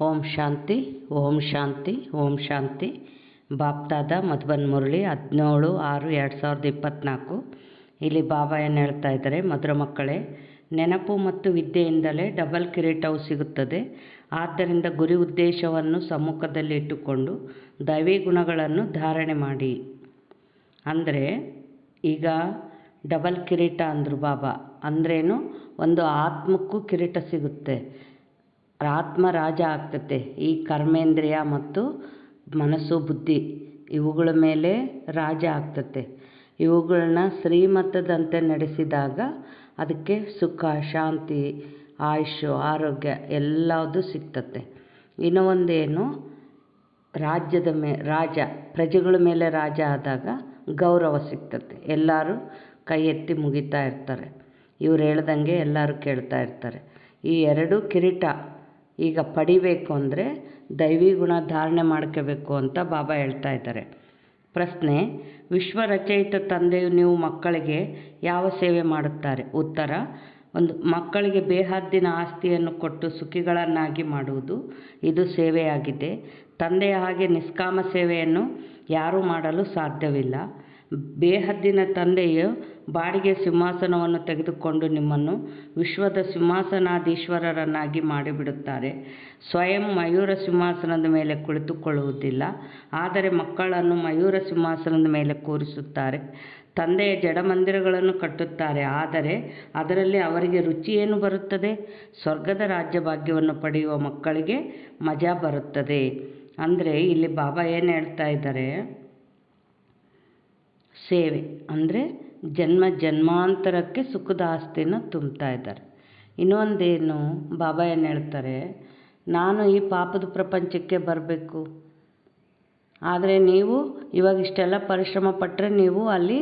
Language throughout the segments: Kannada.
ಓಂ ಶಾಂತಿ ಓಂ ಶಾಂತಿ ಓಂ ಶಾಂತಿ. ಬಾಪ್ತಾದ ಮಧುಬನ್ ಮುರಳಿ, ಹದಿನೇಳು ಆರು ಎರಡು ಸಾವಿರದ ಇಪ್ಪತ್ತ್ನಾಲ್ಕು ಇಲ್ಲಿ ಬಾಬಾ ಏನು ಹೇಳ್ತಾ ಇದ್ದಾರೆ, ಮಧುರ ಮಕ್ಕಳೇ, ನೆನಪು ಮತ್ತು ವಿದ್ಯೆಯಿಂದಲೇ ಡಬಲ್ ಕಿರೀಟವು ಸಿಗುತ್ತದೆ. ಆದ್ದರಿಂದ ಗುರಿ ಉದ್ದೇಶವನ್ನು ಸಮ್ಮುಖದಲ್ಲಿ ಇಟ್ಟುಕೊಂಡು ದೈವಿ ಗುಣಗಳನ್ನು ಧಾರಣೆ ಮಾಡಿ. ಅಂದರೆ, ಈಗ ಡಬಲ್ ಕಿರೀಟ ಅಂದರು ಬಾಬಾ, ಅಂದ್ರೇನು? ಒಂದು ಆತ್ಮಕ್ಕೂ ಕಿರೀಟ ಸಿಗುತ್ತೆ. ಆತ್ಮ ರಾಜ ಆಗ್ತತೆ ಈ ಕರ್ಮೇಂದ್ರಿಯ ಮತ್ತು ಮನಸ್ಸು, ಬುದ್ಧಿ ಇವುಗಳ ಮೇಲೆ ರಾಜ ಆಗ್ತತೆ ಇವುಗಳನ್ನ ಶ್ರೀಮತದಂತೆ ನಡೆಸಿದಾಗ ಅದಕ್ಕೆ ಸುಖ, ಶಾಂತಿ, ಆಯುಷ್ಯ, ಆರೋಗ್ಯ ಎಲ್ಲದು ಸಿಗ್ತತೆ ಇನ್ನೂ ಒಂದೇನು? ರಾಜ್ಯದ ಮೇ, ರಾಜ, ಪ್ರಜೆಗಳ ಮೇಲೆ ರಾಜ ಆದಾಗ ಗೌರವ ಸಿಗ್ತತೆ ಎಲ್ಲರೂ ಕೈ ಎತ್ತಿ ಮುಗಿತಾ ಇರ್ತಾರೆ. ಇವ್ರು ಹೇಳ್ದಂಗೆ ಎಲ್ಲರೂ ಕೇಳ್ತಾ ಇರ್ತಾರೆ. ಈ ಎರಡು ಕಿರೀಟ ಈಗ ಪಡಿಬೇಕು ಅಂದರೆ ದೈವಿ ಗುಣ ಧಾರಣೆ ಮಾಡ್ಕೋಬೇಕು ಅಂತ ಬಾಬಾ ಹೇಳ್ತಾ ಇದ್ದಾರೆ. ಪ್ರಶ್ನೆ, ವಿಶ್ವ ರಚಯಿತ ತಂದೆಯು ನೀವು ಮಕ್ಕಳಿಗೆ ಯಾವ ಸೇವೆ ಮಾಡುತ್ತಾರೆ? ಉತ್ತರ, ಒಂದು ಮಕ್ಕಳಿಗೆ ಬೇಹದ್ದಿನ ಆಸ್ತಿಯನ್ನು ಕೊಟ್ಟು ಸುಖಿಗಳನ್ನಾಗಿ ಮಾಡುವುದು, ಇದು ಸೇವೆಯಾಗಿದೆ. ತಂದೆಯ ಹಾಗೆ ನಿಷ್ಕಾಮ ಸೇವೆಯನ್ನು ಯಾರೂ ಮಾಡಲು ಸಾಧ್ಯವಿಲ್ಲ. ಬೇಹದ್ದಿನ ತಂದೆಯು ಬಾಡಿಗೆ ಸಿಂಹಾಸನವನ್ನು ತೆಗೆದುಕೊಂಡು ನಿಮ್ಮನ್ನು ವಿಶ್ವದ ಸಿಂಹಾಸನಾಧೀಶ್ವರರನ್ನಾಗಿ ಮಾಡಿಬಿಡುತ್ತಾರೆ. ಸ್ವಯಂ ಮಯೂರ ಸಿಂಹಾಸನದ ಮೇಲೆ ಕುಳಿತುಕೊಳ್ಳುವುದಿಲ್ಲ, ಆದರೆ ಮಕ್ಕಳನ್ನು ಮಯೂರ ಸಿಂಹಾಸನದ ಮೇಲೆ ಕೂರಿಸುತ್ತಾರೆ. ತಂದೆಯ ಜಡಮಂದಿರಗಳನ್ನು ಕಟ್ಟುತ್ತಾರೆ, ಆದರೆ ಅದರಲ್ಲಿ ಅವರಿಗೆ ರುಚಿ ಏನು ಬರುತ್ತದೆ? ಸ್ವರ್ಗದ ರಾಜ್ಯ ಭಾಗ್ಯವನ್ನು ಪಡೆಯುವ ಮಕ್ಕಳಿಗೆ ಮಜಾ ಬರುತ್ತದೆ. ಅಂದರೆ ಇಲ್ಲಿ ಬಾಬಾ ಏನು ಹೇಳ್ತಾ ಇದ್ದಾರೆ? ಸೇವೆ, ಅಂದರೆ ಜನ್ಮ ಜನ್ಮಾಂತರಕ್ಕೆ ಸುಖದ ಆಸ್ತಿನ ತುಂಬ್ತಾ ಇದ್ದಾರೆ. ಇನ್ನೊಂದೇನು, ಬಾಬಾ ಏನು ಹೇಳ್ತಾರೆ, ನಾನು ಈ ಪಾಪದ ಪ್ರಪಂಚಕ್ಕೆ ಬರಬೇಕು. ಆದರೆ ನೀವು ಇವಾಗ ಇಷ್ಟೆಲ್ಲ ಪರಿಶ್ರಮ ಪಟ್ಟರೆ ನೀವು ಅಲ್ಲಿ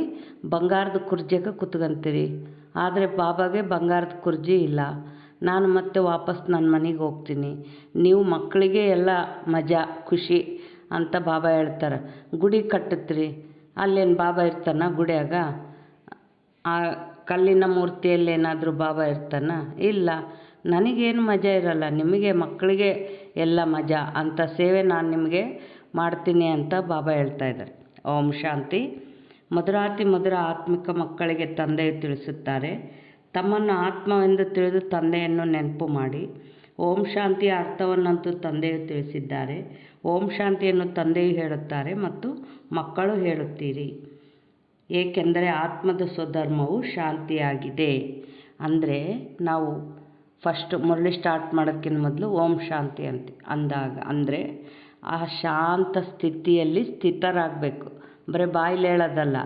ಬಂಗಾರದ ಕುರ್ಜಿಗೆ ಕುತ್ಕಂತೀರಿ. ಆದರೆ ಬಾಬಾಗೆ ಬಂಗಾರದ ಕುರ್ಜಿ ಇಲ್ಲ. ನಾನು ಮತ್ತೆ ವಾಪಸ್ ನನ್ನ ಮನೆಗೆ ಹೋಗ್ತೀನಿ. ನೀವು ಮಕ್ಕಳಿಗೆ ಎಲ್ಲ ಮಜಾ, ಖುಷಿ ಅಂತ ಬಾಬಾ ಹೇಳ್ತಾರೆ. ಗುಡಿ ಕಟ್ಟತ್ರಿ. ಅಲ್ಲೇನು ಬಾಬಾ ಇರ್ತಾನ ಗುಡಿಯಾಗ? ಆ ಕಲ್ಲಿನ ಮೂರ್ತಿಯಲ್ಲಿ ಏನಾದರೂ ಬಾಬಾ ಇರ್ತಾನ? ಇಲ್ಲ. ನನಗೇನು ಮಜಾ ಇರಲ್ಲ. ನಿಮಗೆ ಮಕ್ಕಳಿಗೆ ಎಲ್ಲ ಮಜಾ. ಅಂಥ ಸೇವೆ ನಾನು ನಿಮಗೆ ಮಾಡ್ತೀನಿ ಅಂತ ಬಾಬಾ ಹೇಳ್ತಾ ಇದ್ದಾರೆ. ಓಂ ಶಾಂತಿ. ಮಧುರಾತಿ ಮಧುರ ಆತ್ಮಿಕ ಮಕ್ಕಳಿಗೆ ತಂದೆಯು ತಿಳಿಸುತ್ತಾರೆ. ತಮ್ಮನ್ನು ಆತ್ಮವೆಂದು ತಿಳಿದು ತಂದೆಯನ್ನು ನೆನಪು ಮಾಡಿ. ಓಂ ಶಾಂತಿಯ ಅರ್ಥವನ್ನಂತೂ ತಂದೆಯು ತಿಳಿಸಿದ್ದಾರೆ. ಓಂ ಶಾಂತಿಯನ್ನು ತಂದೆಯು ಹೇಳುತ್ತಾರೆ ಮತ್ತು ಮಕ್ಕಳು ಹೇಳುತ್ತೀರಿ. ಏಕೆಂದರೆ ಆತ್ಮದ ಸ್ವಧರ್ಮವು ಶಾಂತಿಯಾಗಿದೆ. ಅಂದರೆ ನಾವು ಫಸ್ಟ್ ಮುರಳಿ ಸ್ಟಾರ್ಟ್ ಮಾಡೋಕ್ಕಿಂತ ಮೊದಲು ಓಂ ಶಾಂತಿ ಅಂತ ಅಂದಾಗ, ಅಂದರೆ ಆ ಶಾಂತ ಸ್ಥಿತಿಯಲ್ಲಿ ಸ್ಥಿತರಾಗಬೇಕು. ಬರೀ ಬಾಯಲ್ಲಿ ಹೇಳೋದಲ್ಲ,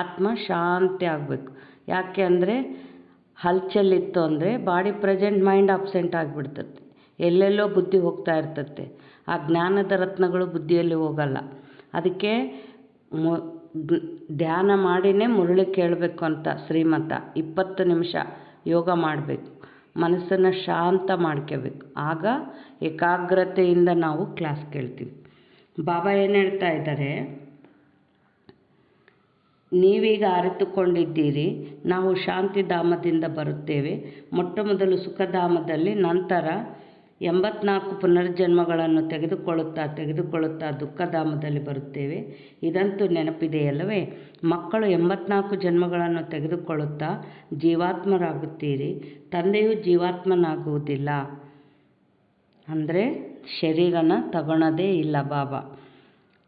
ಆತ್ಮ ಶಾಂತಿ ಆಗಬೇಕು. ಯಾಕೆ ಅಂದರೆ ಹಲ್ಚಲ್ಲಿತ್ತು ಅಂದರೆ ಬಾಡಿ ಪ್ರೆಸೆಂಟ್ ಮೈಂಡ್ ಅಬ್ಸೆಂಟ್ ಆಗಿಬಿಡ್ತದೆ. ಎಲ್ಲೆಲ್ಲೋ ಬುದ್ಧಿ ಹೋಗ್ತಾ ಇರ್ತತೆ ಆ ಜ್ಞಾನದ ರತ್ನಗಳು ಬುದ್ಧಿಯಲ್ಲಿ ಹೋಗಲ್ಲ. ಅದಕ್ಕೆ ಮು ಧ್ಯಾನ ಮಾಡಿನೇ ಮುರಳಿ ಕೇಳಬೇಕು ಅಂತ ಶ್ರೀಮಂತ. ಇಪ್ಪತ್ತು ನಿಮಿಷ ಯೋಗ ಮಾಡಬೇಕು. ಮನಸ್ಸನ್ನು ಶಾಂತ ಮಾಡ್ಕೋಬೇಕು. ಆಗ ಏಕಾಗ್ರತೆಯಿಂದ ನಾವು ಕ್ಲಾಸ್ ಕೇಳ್ತೀವಿ. ಬಾಬಾ ಏನು ಹೇಳ್ತಾ ಇದ್ದಾರೆ? ನೀವೀಗ ಅರಿತುಕೊಂಡಿದ್ದೀರಿ, ನಾವು ಶಾಂತಿಧಾಮದಿಂದ ಬರುತ್ತೇವೆ. ಮೊಟ್ಟ ಮೊದಲು ಸುಖಧಾಮದಲ್ಲಿ ನಂತರ ಎಂಬತ್ನಾಲ್ಕು ಪುನರ್ಜನ್ಮಗಳನ್ನು ತೆಗೆದುಕೊಳ್ಳುತ್ತಾ ತೆಗೆದುಕೊಳ್ಳುತ್ತಾ ದುಃಖಧಾಮದಲ್ಲಿ ಬರುತ್ತೇವೆ. ಇದಂತೂ ನೆನಪಿದೆಯಲ್ಲವೇ? ಮಕ್ಕಳು ಎಂಬತ್ನಾಲ್ಕು ಜನ್ಮಗಳನ್ನು ತೆಗೆದುಕೊಳ್ಳುತ್ತಾ ಜೀವಾತ್ಮರಾಗುತ್ತೀರಿ. ತಂದೆಯು ಜೀವಾತ್ಮನಾಗುವುದಿಲ್ಲ. ಅಂದರೆ ಶರೀರನ ತಗೊಳ್ಳೋದೇ ಇಲ್ಲ ಬಾಬಾ.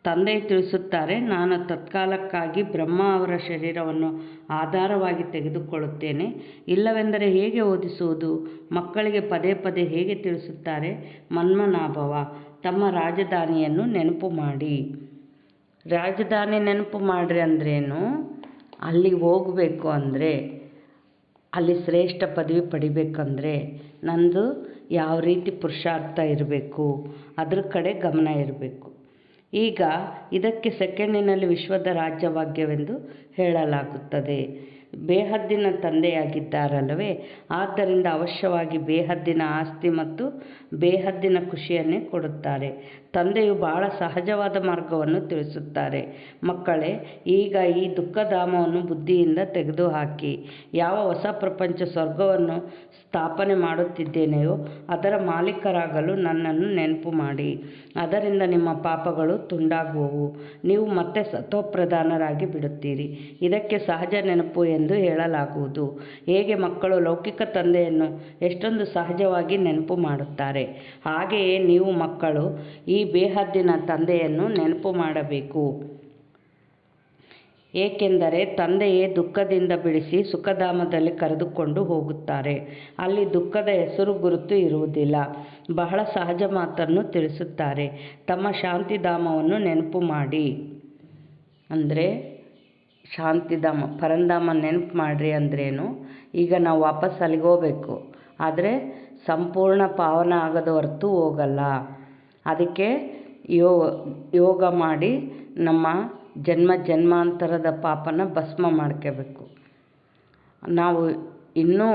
ತಂದೆ ತಿಳಿಸುತ್ತಾರೆ, ನಾನು ತತ್ಕಾಲಕ್ಕಾಗಿ ಬ್ರಹ್ಮ ಅವರ ಶರೀರವನ್ನು ಆಧಾರವಾಗಿ ತೆಗೆದುಕೊಳ್ಳುತ್ತೇನೆ. ಇಲ್ಲವೆಂದರೆ ಹೇಗೆ ಓದಿಸುವುದು? ಮಕ್ಕಳಿಗೆ ಪದೇ ಪದೇ ಹೇಗೆ ತಿಳಿಸುತ್ತಾರೆ? ಮನ್ಮನಾಭವ, ತಮ್ಮ ರಾಜಧಾನಿಯನ್ನು ನೆನಪು ಮಾಡಿ. ರಾಜಧಾನಿ ನೆನಪು ಮಾಡಿರಿ ಅಂದ್ರೇನು? ಅಲ್ಲಿಗೆ ಹೋಗಬೇಕು ಅಂದರೆ, ಅಲ್ಲಿ ಶ್ರೇಷ್ಠ ಪದವಿ ಪಡಿಬೇಕಂದ್ರೆ ನಂದು ಯಾವ ರೀತಿ ಪುರುಷಾರ್ಥ ಇರಬೇಕು, ಅದ್ರ ಕಡೆ ಗಮನ ಇರಬೇಕು. ಈಗ ಇದಕ್ಕೆ ಸೆಕೆಂಡಿನಲ್ಲಿ ವಿಶ್ವದ ರಾಜ್ಯಭಾಗ್ಯವೆಂದು ಹೇಳಲಾಗುತ್ತದೆ. ಬೇಹದ್ದಿನ ತಂದೆಯಾಗಿದ್ದಾರಲ್ಲವೇ? ಆದ್ದರಿಂದ ಅವಶ್ಯವಾಗಿ ಬೇಹದ್ದಿನ ಆಸ್ತಿ ಮತ್ತು ಬೇಹದ್ದಿನ ಖುಷಿಯನ್ನೇ ಕೊಡುತ್ತಾರೆ. ತಂದೆಯು ಬಹಳ ಸಹಜವಾದ ಮಾರ್ಗವನ್ನು ತಿಳಿಸುತ್ತಾರೆ. ಮಕ್ಕಳೇ, ಈಗ ಈ ದುಃಖಧಾಮವನ್ನು ಬುದ್ಧಿಯಿಂದ ತೆಗೆದುಹಾಕಿ. ಯಾವ ಹೊಸ ಪ್ರಪಂಚ ಸ್ವರ್ಗವನ್ನು ಸ್ಥಾಪನೆ ಮಾಡುತ್ತಿದ್ದೇನೆಯೋ, ಅದರ ಮಾಲೀಕರಾಗಲು ನನ್ನನ್ನು ನೆನಪು ಮಾಡಿ. ಅದರಿಂದ ನಿಮ್ಮ ಪಾಪಗಳು ತುಂಡಾಗುವವು. ನೀವು ಮತ್ತೆ ಸತ್ವಪ್ರಧಾನರಾಗಿ ಬಿಡುತ್ತೀರಿ. ಇದಕ್ಕೆ ಸಹಜ ನೆನಪು ಎಂದು ಹೇಳಲಾಗುವುದು. ಹೇಗೆ ಮಕ್ಕಳು ಲೌಕಿಕ ತಂದೆಯನ್ನು ಎಷ್ಟೊಂದು ಸಹಜವಾಗಿ ನೆನಪು ಮಾಡುತ್ತಾರೆ. ಹಾಗೆಯೇ ನೀವು ಮಕ್ಕಳು, ಈ ಬೇಹದ್ದಿನ ತಂದೆಯನ್ನು ನೆನಪು ಮಾಡಬೇಕು. ಏಕೆಂದರೆ ತಂದೆಯೇ ದುಃಖದಿಂದ ಬಿಡಿಸಿ ಸುಖಧಾಮದಲ್ಲಿ ಕರೆದುಕೊಂಡು ಹೋಗುತ್ತಾರೆ. ಅಲ್ಲಿ ದುಃಖದ ಹೆಸರು ಗುರುತು ಇರುವುದಿಲ್ಲ. ಬಹಳ ಸಹಜ ಮಾತನ್ನು ತಿಳಿಸುತ್ತಾರೆ. ತಮ್ಮ ಶಾಂತಿಧಾಮವನ್ನು ನೆನಪು ಮಾಡಿ. ಅಂದರೆ, ಶಾಂತಿಧಾಮ, ಪರಂಧಾಮ ನೆನಪು ಮಾಡಿರಿ ಅಂದ್ರೇನು? ಈಗ ನಾವು ವಾಪಸ್ ಅಲ್ಲಿಗೆ ಹೋಗ್ಬೇಕು. ಆದರೆ, ಸಂಪೂರ್ಣ ಪಾವನ ಆಗದ ಹೊರತು ಹೋಗಲ್ಲ. ಅದಕ್ಕೆ ಯೋಗ ಯೋಗ ಮಾಡಿ ನಮ್ಮ ಜನ್ಮ ಜನ್ಮಾಂತರದ ಪಾಪನ ಭಸ್ಮ ಮಾಡ್ಕೋಬೇಕು. ನಾವು ಇನ್ನೂ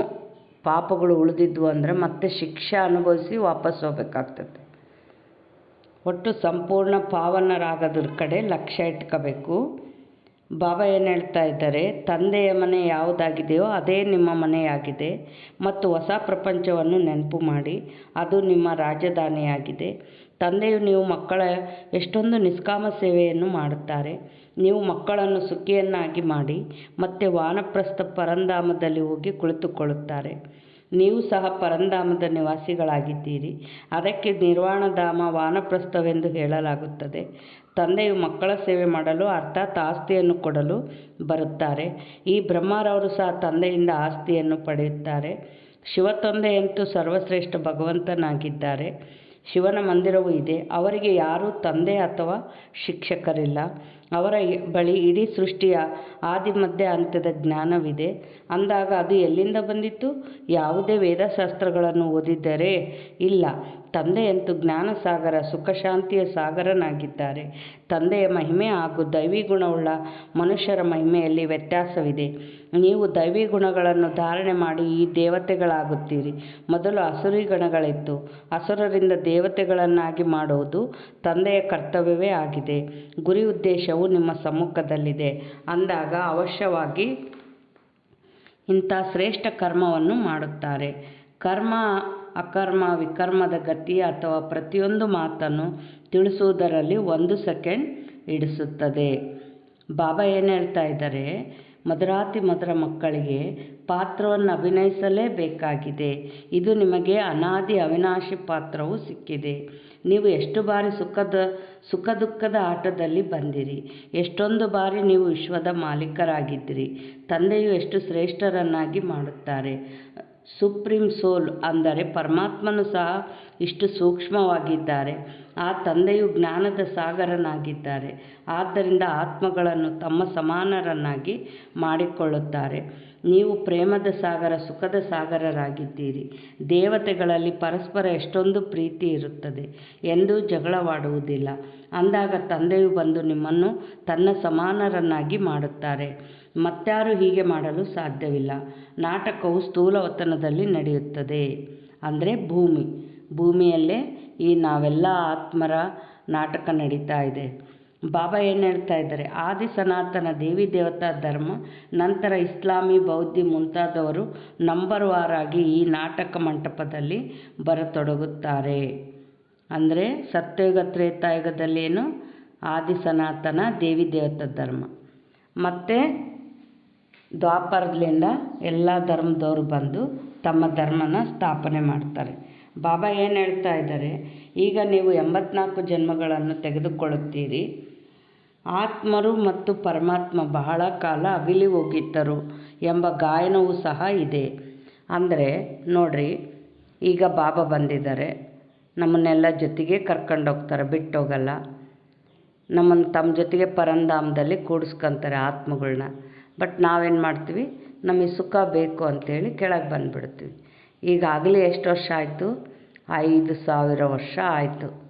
ಪಾಪಗಳು ಉಳಿದಿದ್ವು ಅಂದರೆ ಮತ್ತೆ ಶಿಕ್ಷೆ ಅನುಭವಿಸಿ ವಾಪಸ್ ಹೋಗ್ಬೇಕಾಗ್ತದೆ. ಒಟ್ಟು ಸಂಪೂರ್ಣ ಪಾವನರಾಗೋದ್ರ ಕಡೆ ಲಕ್ಷ್ಯ ಇಟ್ಕೋಬೇಕು. ಬಾಬಾ ಏನು ಹೇಳ್ತಾ ಇದ್ದಾರೆ, ತಂದೆಯ ಮನೆ ಯಾವುದಾಗಿದೆಯೋ ಅದೇ ನಿಮ್ಮ ಮನೆಯಾಗಿದೆ ಮತ್ತು ಹೊಸ ಪ್ರಪಂಚವನ್ನು ನೆನಪು ಮಾಡಿ, ಅದು ನಿಮ್ಮ ರಾಜಧಾನಿಯಾಗಿದೆ. ತಂದೆಯು ನೀವು ಮಕ್ಕಳ ಎಷ್ಟೊಂದು ನಿಷ್ಕಾಮ ಸೇವೆಯನ್ನು ಮಾಡುತ್ತಾರೆ. ನೀವು ಮಕ್ಕಳನ್ನು ಸುಖಿಯನ್ನಾಗಿ ಮಾಡಿ, ಮತ್ತೆ ವಾನಪ್ರಸ್ಥ ಪರಂಧಾಮದಲ್ಲಿ ಹೋಗಿ ಕುಳಿತುಕೊಳ್ಳುತ್ತಾರೆ. ನೀವು ಸಹ ಪರಂಧಾಮದ ನಿವಾಸಿಗಳಾಗಿದ್ದೀರಿ. ಅದಕ್ಕೆ ನಿರ್ವಾಣಧಾಮ ವಾನಪ್ರಸ್ಥವೆಂದು ಹೇಳಲಾಗುತ್ತದೆ. ತಂದೆಯು ಮಕ್ಕಳ ಸೇವೆ ಮಾಡಲು, ಅರ್ಥಾತ್ ಆಸ್ತಿಯನ್ನು ಕೊಡಲು ಬರುತ್ತಾರೆ. ಈ ಬ್ರಹ್ಮರವರು ಸಹ ತಂದೆಯಿಂದ ಆಸ್ತಿಯನ್ನು ಪಡೆಯುತ್ತಾರೆ. ಶಿವ ತಂದೆಯಂತೂ ಸರ್ವಶ್ರೇಷ್ಠ ಭಗವಂತನಾಗಿದ್ದಾರೆ. ಶಿವನ ಮಂದಿರವೂ ಇದೆ. ಅವರಿಗೆ ಯಾರೂ ತಂದೆ ಅಥವಾ ಶಿಕ್ಷಕರಿಲ್ಲ. ಅವರ ಬಳಿ ಇಡೀ ಸೃಷ್ಟಿಯ ಆದಿ ಮಧ್ಯ ಅಂತ್ಯದ ಜ್ಞಾನವಿದೆ. ಅಂದಾಗ ಅದು ಎಲ್ಲಿಂದ ಬಂದಿತ್ತು? ಯಾವುದೇ ವೇದಶಾಸ್ತ್ರಗಳನ್ನು ಓದಿದ್ದರೆ ಇಲ್ಲ. ತಂದೆಯಂತೂ ಜ್ಞಾನ ಸಾಗರ ಸುಖ ಶಾಂತಿಯ ಸಾಗರನಾಗಿದ್ದಾರೆ. ತಂದೆಯ ಮಹಿಮೆ ಹಾಗೂ ದೈವಿ ಗುಣವುಳ್ಳ ಮನುಷ್ಯರ ಮಹಿಮೆಯಲ್ಲಿ ವ್ಯತ್ಯಾಸವಿದೆ. ನೀವು ದೈವಿ ಗುಣಗಳನ್ನು ಧಾರಣೆ ಮಾಡಿ ಈ ದೇವತೆಗಳಾಗುತ್ತೀರಿ. ಮೊದಲು ಅಸುರಿ ಗಣಗಳಿತ್ತು. ಅಸುರರಿಂದ ದೇವತೆಗಳನ್ನಾಗಿ ಮಾಡುವುದು ತಂದೆಯ ಕರ್ತವ್ಯವೇ ಆಗಿದೆ. ಗುರಿ ಉದ್ದೇಶವು ನಿಮ್ಮ ಸಮ್ಮುಖದಲ್ಲಿದೆ. ಅಂದಾಗ ಅವಶ್ಯವಾಗಿ ಇಂಥ ಶ್ರೇಷ್ಠ ಕರ್ಮವನ್ನು ಮಾಡುತ್ತಾರೆ. ಕರ್ಮ ಅಕರ್ಮ, ವಿಕರ್ಮದ ಗತಿ ಅಥವಾ ಪ್ರತಿಯೊಂದು ಮಾತನ್ನು ತಿಳಿಸುವುದರಲ್ಲಿ ಒಂದು ಸೆಕೆಂಡ್ ಹಿಡಿಸುತ್ತದೆ. ಬಾಬಾ ಏನು ಹೇಳ್ತಾ ಇದ್ದಾರೆ? ಮದರಾತಿ ಮದರ ಮಕ್ಕಳಿಗೆ ಪಾತ್ರವನ್ನು ಅಭಿನಯಿಸಲೇಬೇಕಾಗಿದೆ. ಇದು ನಿಮಗೆ ಅನಾದಿ ಅವಿನಾಶಿ ಪಾತ್ರವು ಸಿಕ್ಕಿದೆ. ನೀವು ಎಷ್ಟು ಬಾರಿ ಸುಖದ ಸುಖ ದುಃಖದ ಆಟದಲ್ಲಿ ಬಂದಿರಿ, ಎಷ್ಟೊಂದು ಬಾರಿ ನೀವು ವಿಶ್ವದ ಮಾಲೀಕರಾಗಿದ್ದಿರಿ, ತಂದೆಯು ಎಷ್ಟು ಶ್ರೇಷ್ಠರನ್ನಾಗಿ ಮಾಡುತ್ತಾರೆ ಸುಪ್ರೀಂ ಸೋಲ್ ಅಂದರೆ ಪರಮಾತ್ಮನು ಸಹ ಇಷ್ಟು ಸೂಕ್ಷ್ಮವಾಗಿದ್ದಾರೆ. ಆ ತಂದೆಯು ಜ್ಞಾನದ ಸಾಗರನಾಗಿದ್ದಾರೆ. ಆದ್ದರಿಂದ ಆತ್ಮಗಳನ್ನು ತಮ್ಮ ಸಮಾನರನ್ನಾಗಿ ಮಾಡಿಕೊಳ್ಳುತ್ತಾರೆ. ನೀವು ಪ್ರೇಮದ ಸಾಗರ, ಸುಖದ ಸಾಗರರಾಗಿದ್ದೀರಿ. ದೇವತೆಗಳಲ್ಲಿ ಪರಸ್ಪರ ಎಷ್ಟೊಂದು ಪ್ರೀತಿ ಇರುತ್ತದೆ ಎಂದೂ ಜಗಳವಾಡುವುದಿಲ್ಲ. ಅಂದಾಗ ತಂದೆಯು ಬಂದು ನಿಮ್ಮನ್ನು ತನ್ನ ಸಮಾನರನ್ನಾಗಿ ಮಾಡುತ್ತಾರೆ. ಮತ್ತಾರು ಹೀಗೆ ಮಾಡಲು ಸಾಧ್ಯವಿಲ್ಲ. ನಾಟಕವು ಸ್ಥೂಲವತನದಲ್ಲಿ ನಡೆಯುತ್ತದೆ. ಅಂದರೆ ಭೂಮಿ. ಭೂಮಿಯಲ್ಲೇ ಈ ನಾವೆಲ್ಲ ಆತ್ಮರ ನಾಟಕ ನಡೀತಾ ಇದೆ. ಬಾಬಾ ಏನು ಹೇಳ್ತಾ ಇದ್ದಾರೆ? ಆದಿ ಸನಾತನ ದೇವಿ ದೇವತಾ ಧರ್ಮ, ನಂತರ ಇಸ್ಲಾಮಿ ಬೌದ್ಧಿ ಮುಂತಾದವರು ನಂಬರ್ ವಾರಾಗಿ ಈ ನಾಟಕ ಮಂಟಪದಲ್ಲಿ ಬರತೊಡಗುತ್ತಾರೆ. ಅಂದರೆ ಸತ್ಯಯುಗ ತ್ರೇತಾಯುಗದಲ್ಲಿ ಏನು? ಆದಿ ಸನಾತನ ದೇವಿ ದೇವತಾ ಧರ್ಮ. ಮತ್ತು ದ್ವಾಪರದಿಂದ ಎಲ್ಲ ಧರ್ಮದವರು ಬಂದು ತಮ್ಮ ಧರ್ಮನ ಸ್ಥಾಪನೆ ಮಾಡ್ತಾರೆ. ಬಾಬಾ ಏನು ಹೇಳ್ತಾ ಇದ್ದಾರೆ? ಈಗ ನೀವು ಎಂಬತ್ನಾಲ್ಕು ಜನ್ಮಗಳನ್ನು ತೆಗೆದುಕೊಳ್ಳುತ್ತೀರಿ. ಆತ್ಮರು ಮತ್ತು ಪರಮಾತ್ಮ ಬಹಳ ಕಾಲ ಅಗಲಿ ಹೋಗಿದ್ದರು ಎಂಬ ಗಾಯನವೂ ಸಹ ಇದೆ. ಅಂದರೆ ನೋಡ್ರಿ, ಈಗ ಬಾಬಾ ಬಂದಿದ್ದಾರೆ. ನಮ್ಮನ್ನೆಲ್ಲ ಜೊತೆಗೆ ಕರ್ಕೊಂಡೋಗ್ತಾರೆ ಬಿಟ್ಟೋಗಲ್ಲ. ನಮ್ಮನ್ನು ತಮ್ಮ ಜೊತೆಗೆ ಪರಂಧಾಮದಲ್ಲಿ ಕೂಡಿಸ್ಕೊಂತಾರೆ ಆತ್ಮಗಳ್ನ. ಬಟ್ ನಾವೇನು ಮಾಡ್ತೀವಿ? ನಮಗೆ ಸುಖ ಬೇಕು ಅಂತೇಳಿ ಕೆಳಗೆ ಬಂದುಬಿಡ್ತೀವಿ. ಈಗಾಗಲೇ ಎಷ್ಟು ವರ್ಷ ಆಯಿತು? ಐದು ಸಾವಿರ ವರ್ಷ ಆಯಿತು.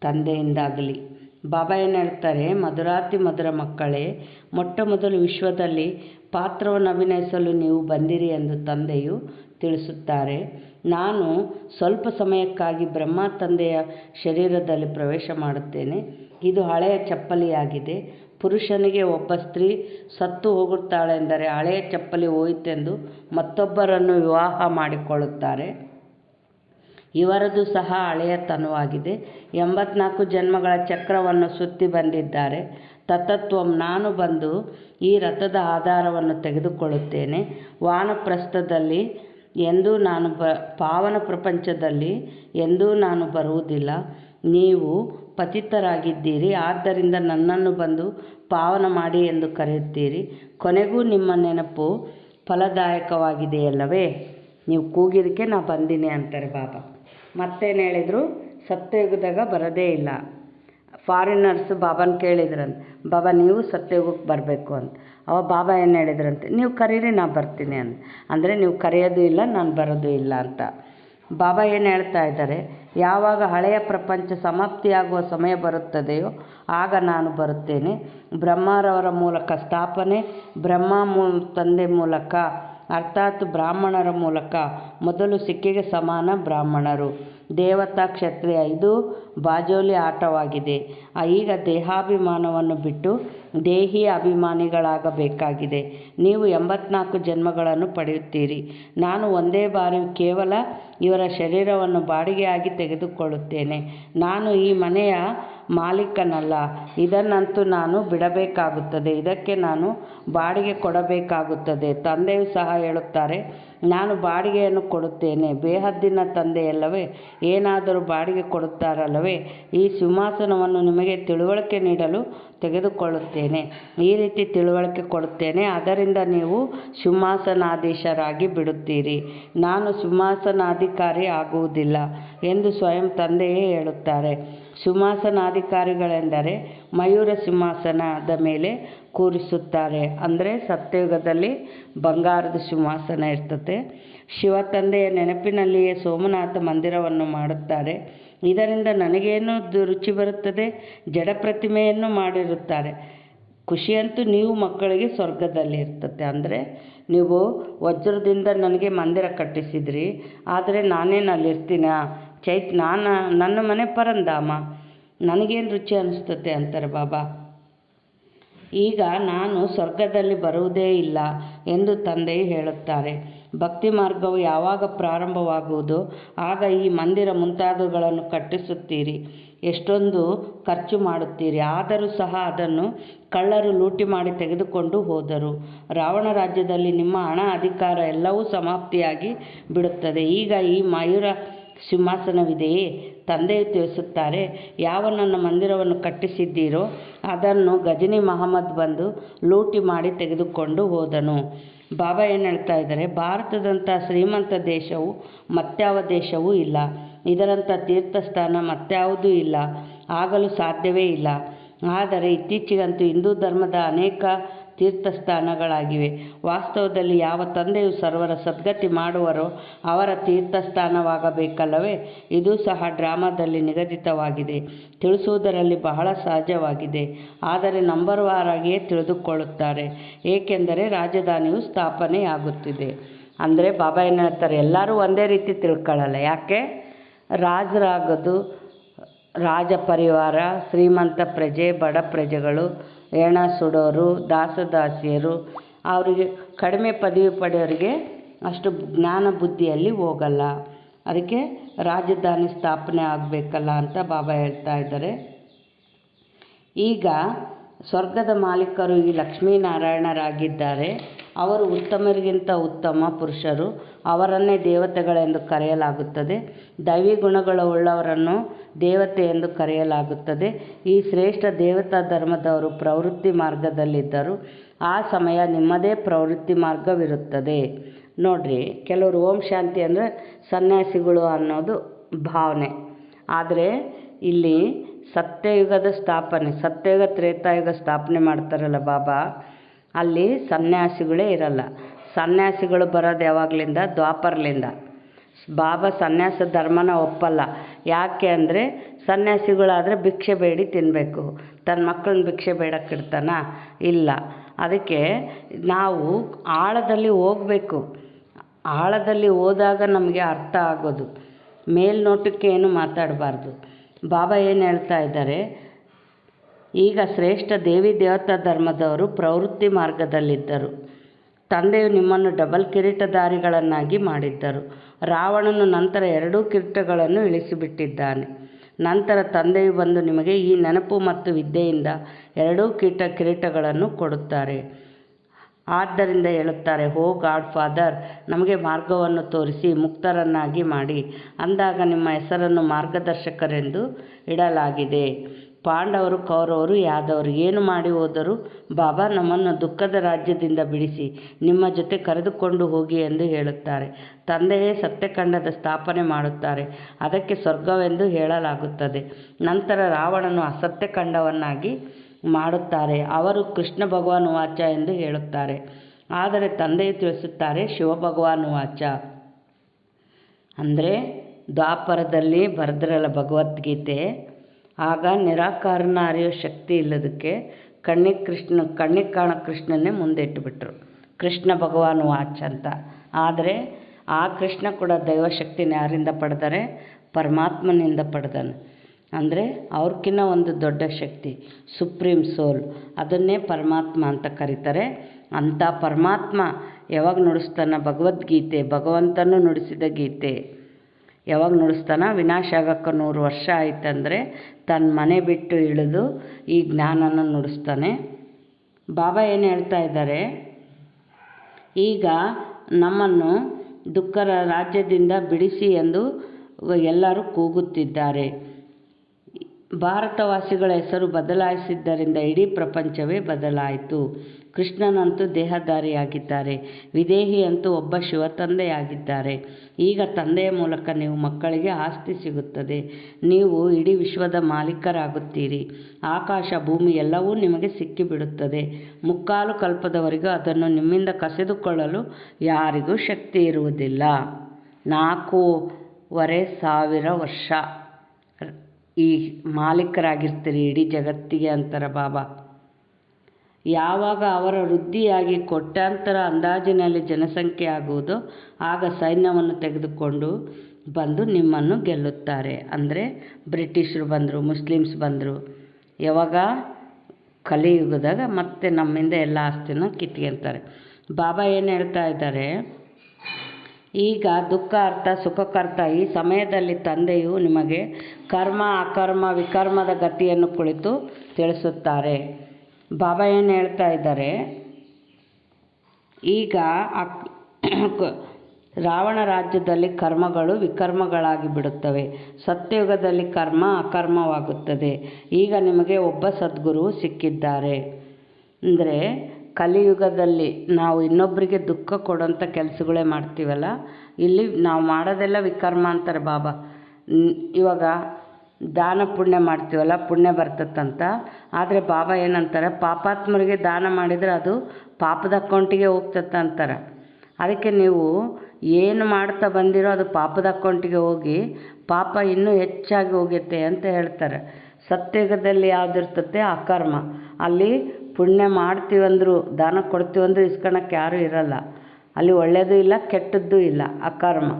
ತಂದೆಯಿಂದಾಗಲಿ. ಬಾಬಾ ಏನು ಹೇಳ್ತಾರೆ? ಮಧುರಾತಿ ಮಧುರ ಮಕ್ಕಳೇ, ಮೊಟ್ಟ ಮೊದಲು ವಿಶ್ವದಲ್ಲಿ ಪಾತ್ರವನ್ನು ಅಭಿನಯಿಸಲು ನೀವು ಬಂದಿರಿ ಎಂದು ತಂದೆಯು ತಿಳಿಸುತ್ತಾರೆ. ನಾನು ಸ್ವಲ್ಪ ಸಮಯಕ್ಕಾಗಿ ಬ್ರಹ್ಮ ತಂದೆಯ ಶರೀರದಲ್ಲಿ ಪ್ರವೇಶ ಮಾಡುತ್ತೇನೆ. ಇದು ಹಳೆಯ ಚಪ್ಪಲಿಯಾಗಿದೆ. ಪುರುಷನಿಗೆ ಒಬ್ಬ ಸ್ತ್ರೀ ಸತ್ತು ಹೋಗುತ್ತಾಳೆಂದರೆ ಹಳೆಯ ಚಪ್ಪಲಿ ಹೋಯಿತೆಂದು ಮತ್ತೊಬ್ಬರನ್ನು ವಿವಾಹ ಮಾಡಿಕೊಳ್ಳುತ್ತಾರೆ. ಇವರದು ಸಹ ಹಳೆಯ ತನವಾಗಿದೆ ಎಂಬತ್ನಾಲ್ಕು ಜನ್ಮಗಳ ಚಕ್ರವನ್ನು ಸುತ್ತಿ ಬಂದಿದ್ದಾರೆ. ತತತ್ವಂ ನಾನು ಬಂದು ಈ ರಥದ ಆಧಾರವನ್ನು ತೆಗೆದುಕೊಳ್ಳುತ್ತೇನೆ. ವಾನಪ್ರಸ್ಥದಲ್ಲಿ ಎಂದೂ ನಾನು ಪಾವನ ಪ್ರಪಂಚದಲ್ಲಿ ಎಂದೂ ನಾನು ಬರುವುದಿಲ್ಲ. ನೀವು ಪತಿತರಾಗಿದ್ದೀರಿ, ಆದ್ದರಿಂದ ನನ್ನನ್ನು ಬಂದು ಪಾವನ ಮಾಡಿ ಎಂದು ಕರೆಯುತ್ತೀರಿ. ಕೊನೆಗೂ ನಿಮ್ಮ ನೆನಪು ಫಲದಾಯಕವಾಗಿದೆಯಲ್ಲವೇ? ನೀವು ಕೂಗಿದಕ್ಕೆ ನಾ ಬಂದಿನಿ ಅಂತಾರೆ ಬಾಬಾ ಮತ್ತೇನು ಹೇಳಿದರು? ಸತ್ಯಯುಗದಾಗ ಬರೋದೇ ಇಲ್ಲ. ಫಾರಿನರ್ಸ್ ಬಾಬಾನ ಕೇಳಿದ್ರಂತೆ, ಬಾಬಾ, ನೀವು ಸತ್ಯಯುಗಕ್ಕೆ ಬರಬೇಕು ಅಂತ. ಅವ ಬಾಬಾ ಏನು ಹೇಳಿದ್ರಂತೆ, ನೀವು ಕರೀರಿ, ನಾ ಬರ್ತೀನಿ ಅಂತ ಅಂದರೆ, ನೀವು ಕರೆಯೋದು ಇಲ್ಲ, ನಾನು ಬರೋದು ಇಲ್ಲ ಅಂತ. ಬಾಬಾ ಏನು ಹೇಳ್ತಾ ಇದ್ದಾರೆ? ಯಾವಾಗ ಹಳೆಯ ಪ್ರಪಂಚ ಸಮಾಪ್ತಿಯಾಗುವ ಸಮಯ ಬರುತ್ತದೆಯೋ ಆಗ ನಾನು ಬರುತ್ತೇನೆ. ಬ್ರಹ್ಮರವರ ಮೂಲಕ ಸ್ಥಾಪನೆ, ಬ್ರಹ್ಮ ಮೂ, ತಂದೆ ಮೂಲಕ, ಅರ್ಥಾತ್ ಬ್ರಾಹ್ಮಣರ ಮೂಲಕ, ಮೊದಲು ಸಿಕ್ಕಿಗೆ ಸಮಾನ ಬ್ರಾಹ್ಮಣರು. ದೇವತಾ ಕ್ಷತ್ರಿಯ ಇದು ಬಾಜೋಲಿ ಆಟವಾಗಿದೆ. ಈಗ ದೇಹಾಭಿಮಾನವನ್ನು ಬಿಟ್ಟು ದೇಹಿ ಅಭಿಮಾನಿಗಳಾಗಬೇಕಾಗಿದೆ. ನೀವು ಎಂಬತ್ನಾಲ್ಕು ಜನ್ಮಗಳನ್ನು ಪಡೆಯುತ್ತೀರಿ. ನಾನು ಒಂದೇ ಬಾರಿ ಕೇವಲ ಇವರ ಶರೀರವನ್ನು ಬಾಡಿಗೆಯಾಗಿ ತೆಗೆದುಕೊಳ್ಳುತ್ತೇನೆ. ನಾನು ಈ ಮನೆಯ ಮಾಲೀಕನಲ್ಲ. ಇದನ್ನಂತೂ ನಾನು ಬಿಡಬೇಕಾಗುತ್ತದೆ. ಇದಕ್ಕೆ ನಾನು ಬಾಡಿಗೆ ಕೊಡಬೇಕಾಗುತ್ತದೆ. ತಂದೆಯು ಸಹ ಹೇಳುತ್ತಾರೆ ನಾನು ಬಾಡಿಗೆಯನ್ನು ಕೊಡುತ್ತೇನೆ. ಬೇಹದ್ದಿನ ತಂದೆಯಲ್ಲವೇ, ಏನಾದರೂ ಬಾಡಿಗೆ ಕೊಡುತ್ತಾರಲ್ಲವೇ, ಈ ಸಿಂಹಾಸನವನ್ನು ನಿಮಗೆ ತಿಳುವಳಿಕೆ ನೀಡಲು ತೆಗೆದುಕೊಳ್ಳುತ್ತೇನೆ. ಈ ರೀತಿ ತಿಳುವಳಿಕೆ ಕೊಡುತ್ತೇನೆ. ಅದರಿಂದ ನೀವು ಸಿಂಹಾಸನಾಧೀಶರಾಗಿ ಬಿಡುತ್ತೀರಿ. ನಾನು ಸಿಂಹಾಸನಾಧಿಕಾರಿ ಆಗುವುದಿಲ್ಲ ಎಂದು ಸ್ವಯಂ ತಂದೆಯೇ ಹೇಳುತ್ತಾರೆ. ಸಿಂಹಾಸನಾಧಿಕಾರಿಗಳೆಂದರೆ ಮಯೂರ ಸಿಂಹಾಸನದ ಮೇಲೆ ಕೂರಿಸುತ್ತಾರೆ. ಅಂದರೆ ಸತ್ಯಯುಗದಲ್ಲಿ ಬಂಗಾರದ ಸಿಂಹಾಸನ ಇರ್ತದೆ. ಶಿವ ತಂದೆಯ ನೆನಪಿನಲ್ಲಿಯೇ ಸೋಮನಾಥ ಮಂದಿರವನ್ನು ಮಾಡುತ್ತಾರೆ. ಇದರಿಂದ ನನಗೇನು ರುಚಿ ಬರುತ್ತದೆ? ಜಡ ಪ್ರತಿಮೆಯನ್ನು ಮಾಡಿರುತ್ತಾರೆ. ಖುಷಿಯಂತೂ ನೀವು ಮಕ್ಕಳಿಗೆ ಸ್ವರ್ಗದಲ್ಲಿ ಇರ್ತದೆ. ಅಂದರೆ ನೀವು ವಜ್ರದಿಂದ ನನಗೆ ಮಂದಿರ ಕಟ್ಟಿಸಿದ್ರಿ. ಆದರೆ ನಾನೇನು ಅಲ್ಲಿರ್ತೀನ? ಚೈತ್, ನಾನು, ನನ್ನ ಮನೆ ಪರಂಧಾಮ. ನನಗೇನು ರುಚಿ ಅನಿಸ್ತತೆ ಅಂತಾರೆ, ಬಾಬಾ ಈಗ ನಾನು ಸ್ವರ್ಗದಲ್ಲಿ ಬರುವುದೇ ಇಲ್ಲ ಎಂದು ತಂದೆ ಹೇಳುತ್ತಾರೆ. ಭಕ್ತಿ ಮಾರ್ಗವು ಯಾವಾಗ ಪ್ರಾರಂಭವಾಗುವುದೋ? ಆಗ ಈ ಮಂದಿರ ಮುಂತಾದವುಗಳನ್ನು ಕಟ್ಟಿಸುತ್ತೀರಿ. ಎಷ್ಟೊಂದು ಖರ್ಚು ಮಾಡುತ್ತೀರಿ. ಆದರೂ ಸಹ ಅದನ್ನು ಕಳ್ಳರು ಲೂಟಿ ಮಾಡಿ ತೆಗೆದುಕೊಂಡು ಹೋದರು. ರಾವಣ ರಾಜ್ಯದಲ್ಲಿ ನಿಮ್ಮ ಹಣ ಅಧಿಕಾರ ಎಲ್ಲವೂ ಸಮಾಪ್ತಿಯಾಗಿ ಬಿಡುತ್ತದೆ. ಈಗ ಈ ಮಯೂರ ಸಿಂಹಾಸನವಿದೆಯೇ? ತಂದೆಯು ತಿಳಿಸುತ್ತಾರೆ, ಯಾವ ನನ್ನ ಮಂದಿರವನ್ನು ಕಟ್ಟಿಸಿದ್ದೀರೋ ಅದನ್ನು ಗಜನಿ ಮಹಮ್ಮದ್ ಬಂದು ಲೂಟಿ ಮಾಡಿ ತೆಗೆದುಕೊಂಡು ಹೋದನು. ಬಾಬಾ ಏನು ಹೇಳ್ತಾ ಇದ್ದಾರೆ? ಭಾರತದಂಥ ಶ್ರೀಮಂತ ದೇಶವು ಮತ್ಯಾವ ದೇಶವೂ ಇಲ್ಲ. ಇದರಂಥ ತೀರ್ಥಸ್ಥಾನ ಮತ್ಯಾವುದೂ ಇಲ್ಲ. ಆಗಲು ಸಾಧ್ಯವೇ ಇಲ್ಲ. ಆದರೆ ಇತ್ತೀಚೆಗಂತೂ ಹಿಂದೂ ಧರ್ಮದ ಅನೇಕ ತೀರ್ಥಸ್ಥಾನಗಳಾಗಿವೆ. ವಾಸ್ತವದಲ್ಲಿ ಯಾವ ತಂದೆಯು ಸರ್ವರ ಸದ್ಗತಿ ಮಾಡುವರೋ ಅವರ ತೀರ್ಥಸ್ಥಾನವಾಗಬೇಕಲ್ಲವೇ? ಇದು ಸಹ ಡ್ರಾಮಾದಲ್ಲಿ ನಿಗದಿತವಾಗಿದೆ. ತಿಳಿಸುವುದರಲ್ಲಿ ಬಹಳ ಸಹಜವಾಗಿದೆ. ಆದರೆ ನಂಬರ್ವಾರಾಗಿಯೇ ತಿಳಿದುಕೊಳ್ಳುತ್ತಾರೆ. ಏಕೆಂದರೆ ರಾಜಧಾನಿಯು ಸ್ಥಾಪನೆಯಾಗುತ್ತಿದೆ. ಅಂದರೆ ಬಾಬಾ ಏನು ಹೇಳ್ತಾರೆ? ಎಲ್ಲರೂ ಒಂದೇ ರೀತಿ ತಿಳ್ಕೊಳ್ಳಲ್ಲ. ಯಾಕೆ? ರಾಜರಾಗೋದು ರಾಜ ಪರಿವಾರ, ಶ್ರೀಮಂತ ಪ್ರಜೆ, ಬಡ ಪ್ರಜೆಗಳು ಹೆಣ ಸುಡೋರು ದಾಸದಾಸಿಯರು ಅವರಿಗೆ ಕಡಿಮೆ ಪದವಿ ಪಡೆಯೋರಿಗೆ ಅಷ್ಟು ಜ್ಞಾನ ಬುದ್ಧಿಯಲ್ಲಿ ಹೋಗಲ್ಲ. ಅದಕ್ಕೆ ರಾಜಧಾನಿ ಸ್ಥಾಪನೆ ಆಗಬೇಕಲ್ಲ ಅಂತ ಬಾಬಾ ಹೇಳ್ತಾ ಇದ್ದಾರೆ. ಈಗ ಸ್ವರ್ಗದ ಮಾಲೀಕರು ಈ ಲಕ್ಷ್ಮೀನಾರಾಯಣರಾಗಿದ್ದಾರೆ. ಅವರು ಉತ್ತಮರಿಗಿಂತ ಉತ್ತಮ ಪುರುಷರು. ಅವರನ್ನೇ ದೇವತೆಗಳೆಂದು ಕರೆಯಲಾಗುತ್ತದೆ. ದೈವಿ ಗುಣಗಳು ಉಳ್ಳವರನ್ನು ದೇವತೆ ಎಂದು ಕರೆಯಲಾಗುತ್ತದೆ. ಈ ಶ್ರೇಷ್ಠ ದೇವತಾ ಧರ್ಮದವರು ಪ್ರವೃತ್ತಿ ಮಾರ್ಗದಲ್ಲಿದ್ದರು. ಆ ಸಮಯ ನಿಮ್ಮದೇ ಪ್ರವೃತ್ತಿ ಮಾರ್ಗವಿರುತ್ತದೆ. ನೋಡ್ರಿ, ಕೆಲವರು ಓಂ ಶಾಂತಿ ಅಂದರೆ ಸನ್ಯಾಸಿಗಳು ಅನ್ನೋದು ಭಾವನೆ. ಆದರೆ ಇಲ್ಲಿ ಸತ್ಯಯುಗದ ಸ್ಥಾಪನೆ, ಸತ್ಯಯುಗ ತ್ರೇತಾಯುಗ ಸ್ಥಾಪನೆ ಮಾಡ್ತಾರಲ್ಲ ಬಾಬಾ. ಅಲ್ಲಿ ಸನ್ಯಾಸಿಗಳೇ ಇರಲ್ಲ. ಸನ್ಯಾಸಿಗಳು ಬರೋದು ಯಾವಾಗಲಿಂದ? ದ್ವಾಪರ್ಲಿಂದ. ಬಾಬಾ ಸನ್ಯಾಸ ಧರ್ಮನ ಒಪ್ಪಲ್ಲ. ಯಾಕೆ ಅಂದರೆ ಸನ್ಯಾಸಿಗಳಾದರೆ ಭಿಕ್ಷೆ ಬೇಡಿ ತಿನ್ನಬೇಕು ತನ್ನ ಮಕ್ಕಳನ್ನ ಭಿಕ್ಷೆ ಬೇಡಕ್ಕೆ ಇಡ್ತಾನ? ಇಲ್ಲ. ಅದಕ್ಕೆ ನಾವು ಆಳದಲ್ಲಿ ಹೋಗಬೇಕು. ಆಳದಲ್ಲಿ ಹೋದಾಗ ನಮಗೆ ಅರ್ಥ ಆಗೋದು. ಮೇಲ್ನೋಟಕ್ಕೆ ಏನು ಮಾತಾಡಬಾರ್ದು. ಬಾಬಾ ಏನು ಹೇಳ್ತಾ ಇದ್ದಾರೆ? ಈಗ ಶ್ರೇಷ್ಠ ದೇವಿ ದೇವತಾ ಧರ್ಮದವರು ಪ್ರವೃತ್ತಿ ಮಾರ್ಗದಲ್ಲಿದ್ದರು. ತಂದೆಯು ನಿಮ್ಮನ್ನು ಡಬಲ್ ಕಿರೀಟಧಾರಿಗಳನ್ನಾಗಿ ಮಾಡಿದ್ದರು. ರಾವಣನು ನಂತರ ಎರಡೂ ಕಿರೀಟಗಳನ್ನು ಇಳಿಸಿಬಿಟ್ಟಿದ್ದಾನೆ. ನಂತರ ತಂದೆಯು ಬಂದು ನಿಮಗೆ ಈ ನೆನಪು ಮತ್ತು ವಿದ್ಯೆಯಿಂದ ಎರಡೂ ಕೀಟ ಕಿರೀಟಗಳನ್ನು ಕೊಡುತ್ತಾರೆ. ಆದ್ದರಿಂದ ಹೇಳುತ್ತಾರೆ ಹೋ ಗಾಡ್ ಫಾದರ್, ನಮಗೆ ಮಾರ್ಗವನ್ನು ತೋರಿಸಿ ಮುಕ್ತರನ್ನಾಗಿ ಮಾಡಿ. ಅಂದಾಗ ನಿಮ್ಮ ಹೆಸರನ್ನು ಮಾರ್ಗದರ್ಶಕರೆಂದು ಇಡಲಾಗಿದೆ. ಪಾಂಡವರು, ಕೌರವರು, ಯಾದವರು ಏನು ಮಾಡಿ ಹೋದರು, ಬಾಬಾ, ನಮ್ಮನ್ನು ದುಃಖದ ರಾಜ್ಯದಿಂದ ಬಿಡಿಸಿ, ನಿಮ್ಮ ಜೊತೆ ಕರೆದುಕೊಂಡು ಹೋಗಿ ಎಂದು ಹೇಳುತ್ತಾರೆ. ತಂದೆಯೇ ಸತ್ಯಖಂಡದ ಸ್ಥಾಪನೆ ಮಾಡುತ್ತಾರೆ. ಅದಕ್ಕೆ ಸ್ವರ್ಗವೆಂದು ಹೇಳಲಾಗುತ್ತದೆ. ನಂತರ ರಾವಣನು ಅಸತ್ಯಖಂಡವನ್ನಾಗಿ ಮಾಡುತ್ತಾರೆ. ಅವರು ಕೃಷ್ಣ ಭಗವಾನ್ ವಾಚ ಎಂದು ಹೇಳುತ್ತಾರೆ. ಆದರೆ ತಂದೆಯು ತಿಳಿಸುತ್ತಾರೆ ಶಿವಭಗವಾನ್ ವಾಚ. ಅಂದರೆ ದ್ವಾಪರದಲ್ಲಿ ಬರೆದಿರಲ್ಲ ಭಗವದ್ಗೀತೆ. ಆಗ ನಿರಾಕಾರನ ಅರಿಯೋ ಶಕ್ತಿ ಇಲ್ಲದಕ್ಕೆ ಕಣ್ಣಿಗೆ ಕೃಷ್ಣ, ಕಣ್ಣಿಗೆ ಕಾಣೋ ಕೃಷ್ಣನ್ನೇ ಮುಂದೆ ಇಟ್ಟುಬಿಟ್ರು ಕೃಷ್ಣ ಭಗವಾನ್ ವಾಚ್ ಅಂತ. ಆದರೆ ಆ ಕೃಷ್ಣ ಕೂಡ ದೈವಶಕ್ತಿನ ಯಾರಿಂದ ಪಡೆದರೆ? ಪರಮಾತ್ಮನಿಂದ ಪಡೆದನು. ಅಂದರೆ ಅವ್ರಕ್ಕಿನ್ನ ಒಂದು ದೊಡ್ಡ ಶಕ್ತಿ, ಸುಪ್ರೀಂ ಸೋಲ್. ಅದನ್ನೇ ಪರಮಾತ್ಮ ಅಂತ ಕರೀತಾರೆ. ಅಂಥ ಪರಮಾತ್ಮ ಯಾವಾಗ ನುಡಿಸ್ತಾನ? ಭಗವದ್ಗೀತೆ, ಭಗವಂತನು ನುಡಿಸಿದ ಗೀತೆ. ಯಾವಾಗ ನುಡಿಸ್ತಾನ ವಿನಾಶ ಆಗಕ್ಕೆ ನೂರು ವರ್ಷ ಆಯ್ತಂದರೆ ತನ್ನ ಮನೆ ಬಿಟ್ಟು ಇಳಿದು ಈ ಜ್ಞಾನನ ನುಡಿಸ್ತಾನೆ. ಬಾಬಾ ಏನು ಹೇಳ್ತಾ ಇದ್ದಾರೆ? ಈಗ ನಮ್ಮನ್ನು ದುಃಖರ ರಾಜ್ಯದಿಂದ ಬಿಡಿಸಿ ಎಂದು ಎಲ್ಲರೂ ಕೂಗುತ್ತಿದ್ದಾರೆ. ಭಾರತವಾಸಿಗಳ ಹೆಸರು ಬದಲಾಯಿಸಿದ್ದರಿಂದ ಇಡೀ ಪ್ರಪಂಚವೇ ಬದಲಾಯಿತು. ಕೃಷ್ಣನಂತೂ ದೇಹಧಾರಿಯಾಗಿದ್ದಾರೆ. ವಿದೇಹಿಯಂತೂ ಒಬ್ಬ ಶಿವತಂದೆಯಾಗಿದ್ದಾರೆ. ಈಗ ತಂದೆಯ ಮೂಲಕ ನೀವು ಮಕ್ಕಳಿಗೆ ಆಸ್ತಿ ಸಿಗುತ್ತದೆ. ನೀವು ಇಡೀ ವಿಶ್ವದ ಮಾಲೀಕರಾಗುತ್ತೀರಿ. ಆಕಾಶ, ಭೂಮಿ ಎಲ್ಲವೂ ನಿಮಗೆ ಸಿಕ್ಕಿಬಿಡುತ್ತದೆ. ಮುಕ್ಕಾಲು ಕಲ್ಪದವರೆಗೂ ಅದನ್ನು ನಿಮ್ಮಿಂದ ಕಸಿದುಕೊಳ್ಳಲು ಯಾರಿಗೂ ಶಕ್ತಿ ಇರುವುದಿಲ್ಲ. ನಾಲ್ಕೂವರೆ ಸಾವಿರ ವರ್ಷ ಈ ಮಾಲೀಕರಾಗಿರ್ತೀರಿ ಇಡೀ ಜಗತ್ತಿಗೆ ಅಂತಾರೆ ಬಾಬಾ. ಯಾವಾಗ ಅವರ ವೃದ್ಧಿಯಾಗಿ ಕೋಟ್ಯಾಂತರ ಅಂದಾಜಿನಲ್ಲಿ ಜನಸಂಖ್ಯೆ ಆಗುವುದೋ, ಆಗ ಸೈನ್ಯವನ್ನು ತೆಗೆದುಕೊಂಡು ಬಂದು ನಿಮ್ಮನ್ನು ಗೆಲ್ಲುತ್ತಾರೆ. ಅಂದರೆ ಬ್ರಿಟಿಷರು ಬಂದರು, ಮುಸ್ಲಿಮ್ಸ್ ಬಂದರು. ಯಾವಾಗ? ಕಲಿಯುಗದಾಗ ಮತ್ತೆ ನಮ್ಮಿಂದ ಎಲ್ಲ ಆಸ್ತಿನ ಕಿತ್ಕೊಂತಾರೆ. ಬಾಬಾ ಏನು ಹೇಳ್ತಾ ಇದ್ದಾರೆ? ಈಗ ದುಃಖ ಅರ್ಥ ಸುಖಕರ್ತ ಈ ಸಮಯದಲ್ಲಿ ತಂದೆಯು ನಿಮಗೆ ಕರ್ಮ, ಅಕರ್ಮ, ವಿಕರ್ಮದ ಗತಿಯನ್ನು ಕುಳಿತು ತಿಳಿಸುತ್ತಾರೆ. ಬಾಬಾ ಏನು ಹೇಳ್ತಾ ಇದ್ದಾರೆ? ಈಗ ರಾವಣ ರಾಜ್ಯದಲ್ಲಿ ಕರ್ಮಗಳು ವಿಕರ್ಮಗಳಾಗಿ ಬಿಡುತ್ತವೆ. ಸತ್ಯಯುಗದಲ್ಲಿ ಕರ್ಮ ಅಕರ್ಮವಾಗುತ್ತದೆ. ಈಗ ನಿಮಗೆ ಒಬ್ಬ ಸದ್ಗುರು ಸಿಕ್ಕಿದ್ದಾರೆ. ಅಂದರೆ ಕಲಿಯುಗದಲ್ಲಿ ನಾವು ಇನ್ನೊಬ್ಬರಿಗೆ ದುಃಖ ಕೊಡೋಂಥ ಕೆಲಸಗಳೇ ಮಾಡ್ತೀವಲ್ಲ? ಇಲ್ಲಿ ನಾವು ಮಾಡೋದೆಲ್ಲ ವಿಕರ್ಮ ಅಂತಾರೆ ಬಾಬಾ. ಇವಾಗ ದಾನ ಪುಣ್ಯ ಮಾಡ್ತೀವಲ್ಲ, ಪುಣ್ಯ ಬರ್ತದಂತ ಆದರೆ ಬಾಬಾ ಏನಂತಾರೆ, ಪಾಪಾತ್ಮರಿಗೆ ದಾನ ಮಾಡಿದರೆ ಅದು ಪಾಪದ ಅಕೌಂಟಿಗೆ ಹೋಗ್ತದೆ ಅಂತಾರೆ. ಅದಕ್ಕೆ ನೀವು ಏನು ಮಾಡ್ತಾ ಬಂದಿರೋ ಅದು ಪಾಪದ ಅಕೌಂಟಿಗೆ ಹೋಗಿ ಪಾಪ ಇನ್ನೂ ಹೆಚ್ಚಾಗಿ ಹೋಗುತ್ತೆ ಅಂತ ಹೇಳ್ತಾರೆ. ಸತ್ಯಗದಲ್ಲಿ ಯಾವುದಿರ್ತತೆ? ಅಕರ್ಮ. ಅಲ್ಲಿ ಪುಣ್ಯ ಮಾಡ್ತೀವಂದ್ರು ದಾನ ಕೊಡ್ತೀವಂದ್ರು ಇಸ್ಕೊಳಕ್ಕೆ ಯಾರೂ ಇರಲ್ಲ. ಅಲ್ಲಿ ಒಳ್ಳೆಯದು ಇಲ್ಲ, ಕೆಟ್ಟದ್ದು ಇಲ್ಲ, ಅಕರ್ಮ.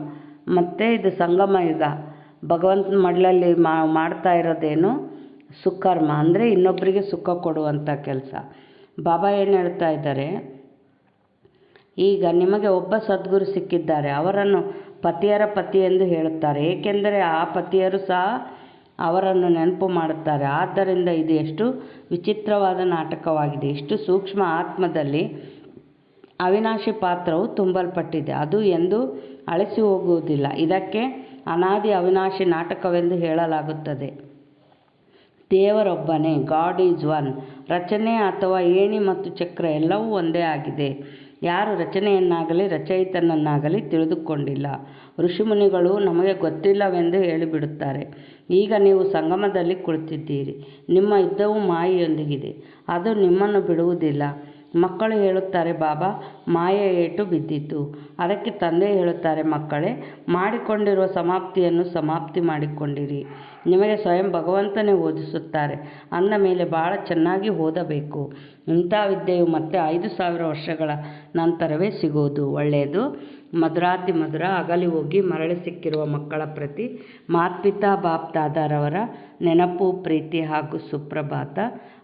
ಮತ್ತು ಇದು ಸಂಗಮ ಯುಗ. ಭಗವಂತನ ಮಡಲಲ್ಲಿ ಮಾಡ್ತಾ ಇರೋದೇನು? ಸುಕರ್ಮ, ಅಂದರೆ ಇನ್ನೊಬ್ಬರಿಗೆ ಸುಖ ಕೊಡುವಂಥ ಕೆಲಸ. ಬಾಬಾ ಏನು ಹೇಳ್ತಾ ಇದ್ದಾರೆ? ಈಗ ನಿಮಗೆ ಒಬ್ಬ ಸದ್ಗುರು ಸಿಕ್ಕಿದ್ದಾರೆ, ಅವರನ್ನು ಪತಿಯರ ಪತಿ ಎಂದು ಹೇಳುತ್ತಾರೆ. ಏಕೆಂದರೆ ಆ ಪತಿಯರು ಸಹ ಅವರನ್ನು ನೆನಪು ಮಾಡುತ್ತಾರೆ. ಆದ್ದರಿಂದ ಇದು ಎಷ್ಟು ವಿಚಿತ್ರವಾದ ನಾಟಕವಾಗಿದೆ. ಇಷ್ಟು ಸೂಕ್ಷ್ಮ ಆತ್ಮದಲ್ಲಿ ಅವಿನಾಶಿ ಪಾತ್ರವು ತುಂಬಲ್ಪಟ್ಟಿದೆ. ಅದು ಎಂದು ಅಳಿಸಿ ಹೋಗುವುದಿಲ್ಲ. ಇದಕ್ಕೆ ಅನಾದಿ ಅವಿನಾಶಿ ನಾಟಕವೆಂದು ಹೇಳಲಾಗುತ್ತದೆ. ದೇವರೊಬ್ಬನೇ ಗಾಡ್ ಈಸ್ ಒನ್ ರಚನೆ ಅಥವಾ ಏಣಿ ಮತ್ತು ಚಕ್ರ ಎಲ್ಲವೂ ಒಂದೇ ಆಗಿದೆ. ಯಾರು ರಚನೆಯನ್ನಾಗಲಿ ರಚಯಿತನನ್ನಾಗಲಿ ತಿಳಿದುಕೊಂಡಿಲ್ಲ. ಋಷಿಮುನಿಗಳು ನಮಗೆ ಗೊತ್ತಿಲ್ಲವೆಂದು ಹೇಳಿಬಿಡುತ್ತಾರೆ. ಈಗ ನೀವು ಸಂಗಮದಲ್ಲಿ ಕುಳಿತಿದ್ದೀರಿ. ನಿಮ್ಮ ಯುದ್ಧವು ಮಾಯೆಯೊಂದಿಗಿದೆ. ಅದು ನಿಮ್ಮನ್ನು ಬಿಡುವುದಿಲ್ಲ. ಮಕ್ಕಳು ಹೇಳುತ್ತಾರೆ, ಬಾಬಾ, ಮಾಯ ಏಟು ಬಿದ್ದಿತು. ಅದಕ್ಕೆ ತಂದೆ ಹೇಳುತ್ತಾರೆ, ಮಕ್ಕಳೇ, ಮಾಡಿಕೊಂಡಿರುವ ಸಮಾಪ್ತಿಯನ್ನು ಸಮಾಪ್ತಿ ಮಾಡಿಕೊಂಡಿರಿ. ನಿಮಗೆ ಸ್ವಯಂ ಭಗವಂತನೇ ಓದಿಸುತ್ತಾರೆ. ಅಂದ ಮೇಲೆ ಭಾಳ ಚೆನ್ನಾಗಿ ಓದಬೇಕು. ಇಂಥ ವಿದ್ಯೆಯು ಮತ್ತೆ ಐದು ಸಾವಿರ ವರ್ಷಗಳ ನಂತರವೇ ಸಿಗುವುದು ಒಳ್ಳೆಯದು. ಮಧುರಾತಿ ಮಧುರ ಅಗಲಿ ಹೋಗಿ ಮರಳಿ ಸಿಕ್ಕಿರುವ ಮಕ್ಕಳ ಪ್ರತಿ ಮಾತ್ಪಿತಾ ಬಾಪ್ ದಾದಾರವರ ನೆನಪು, ಪ್ರೀತಿ ಹಾಗೂ ಸುಪ್ರಭಾತ.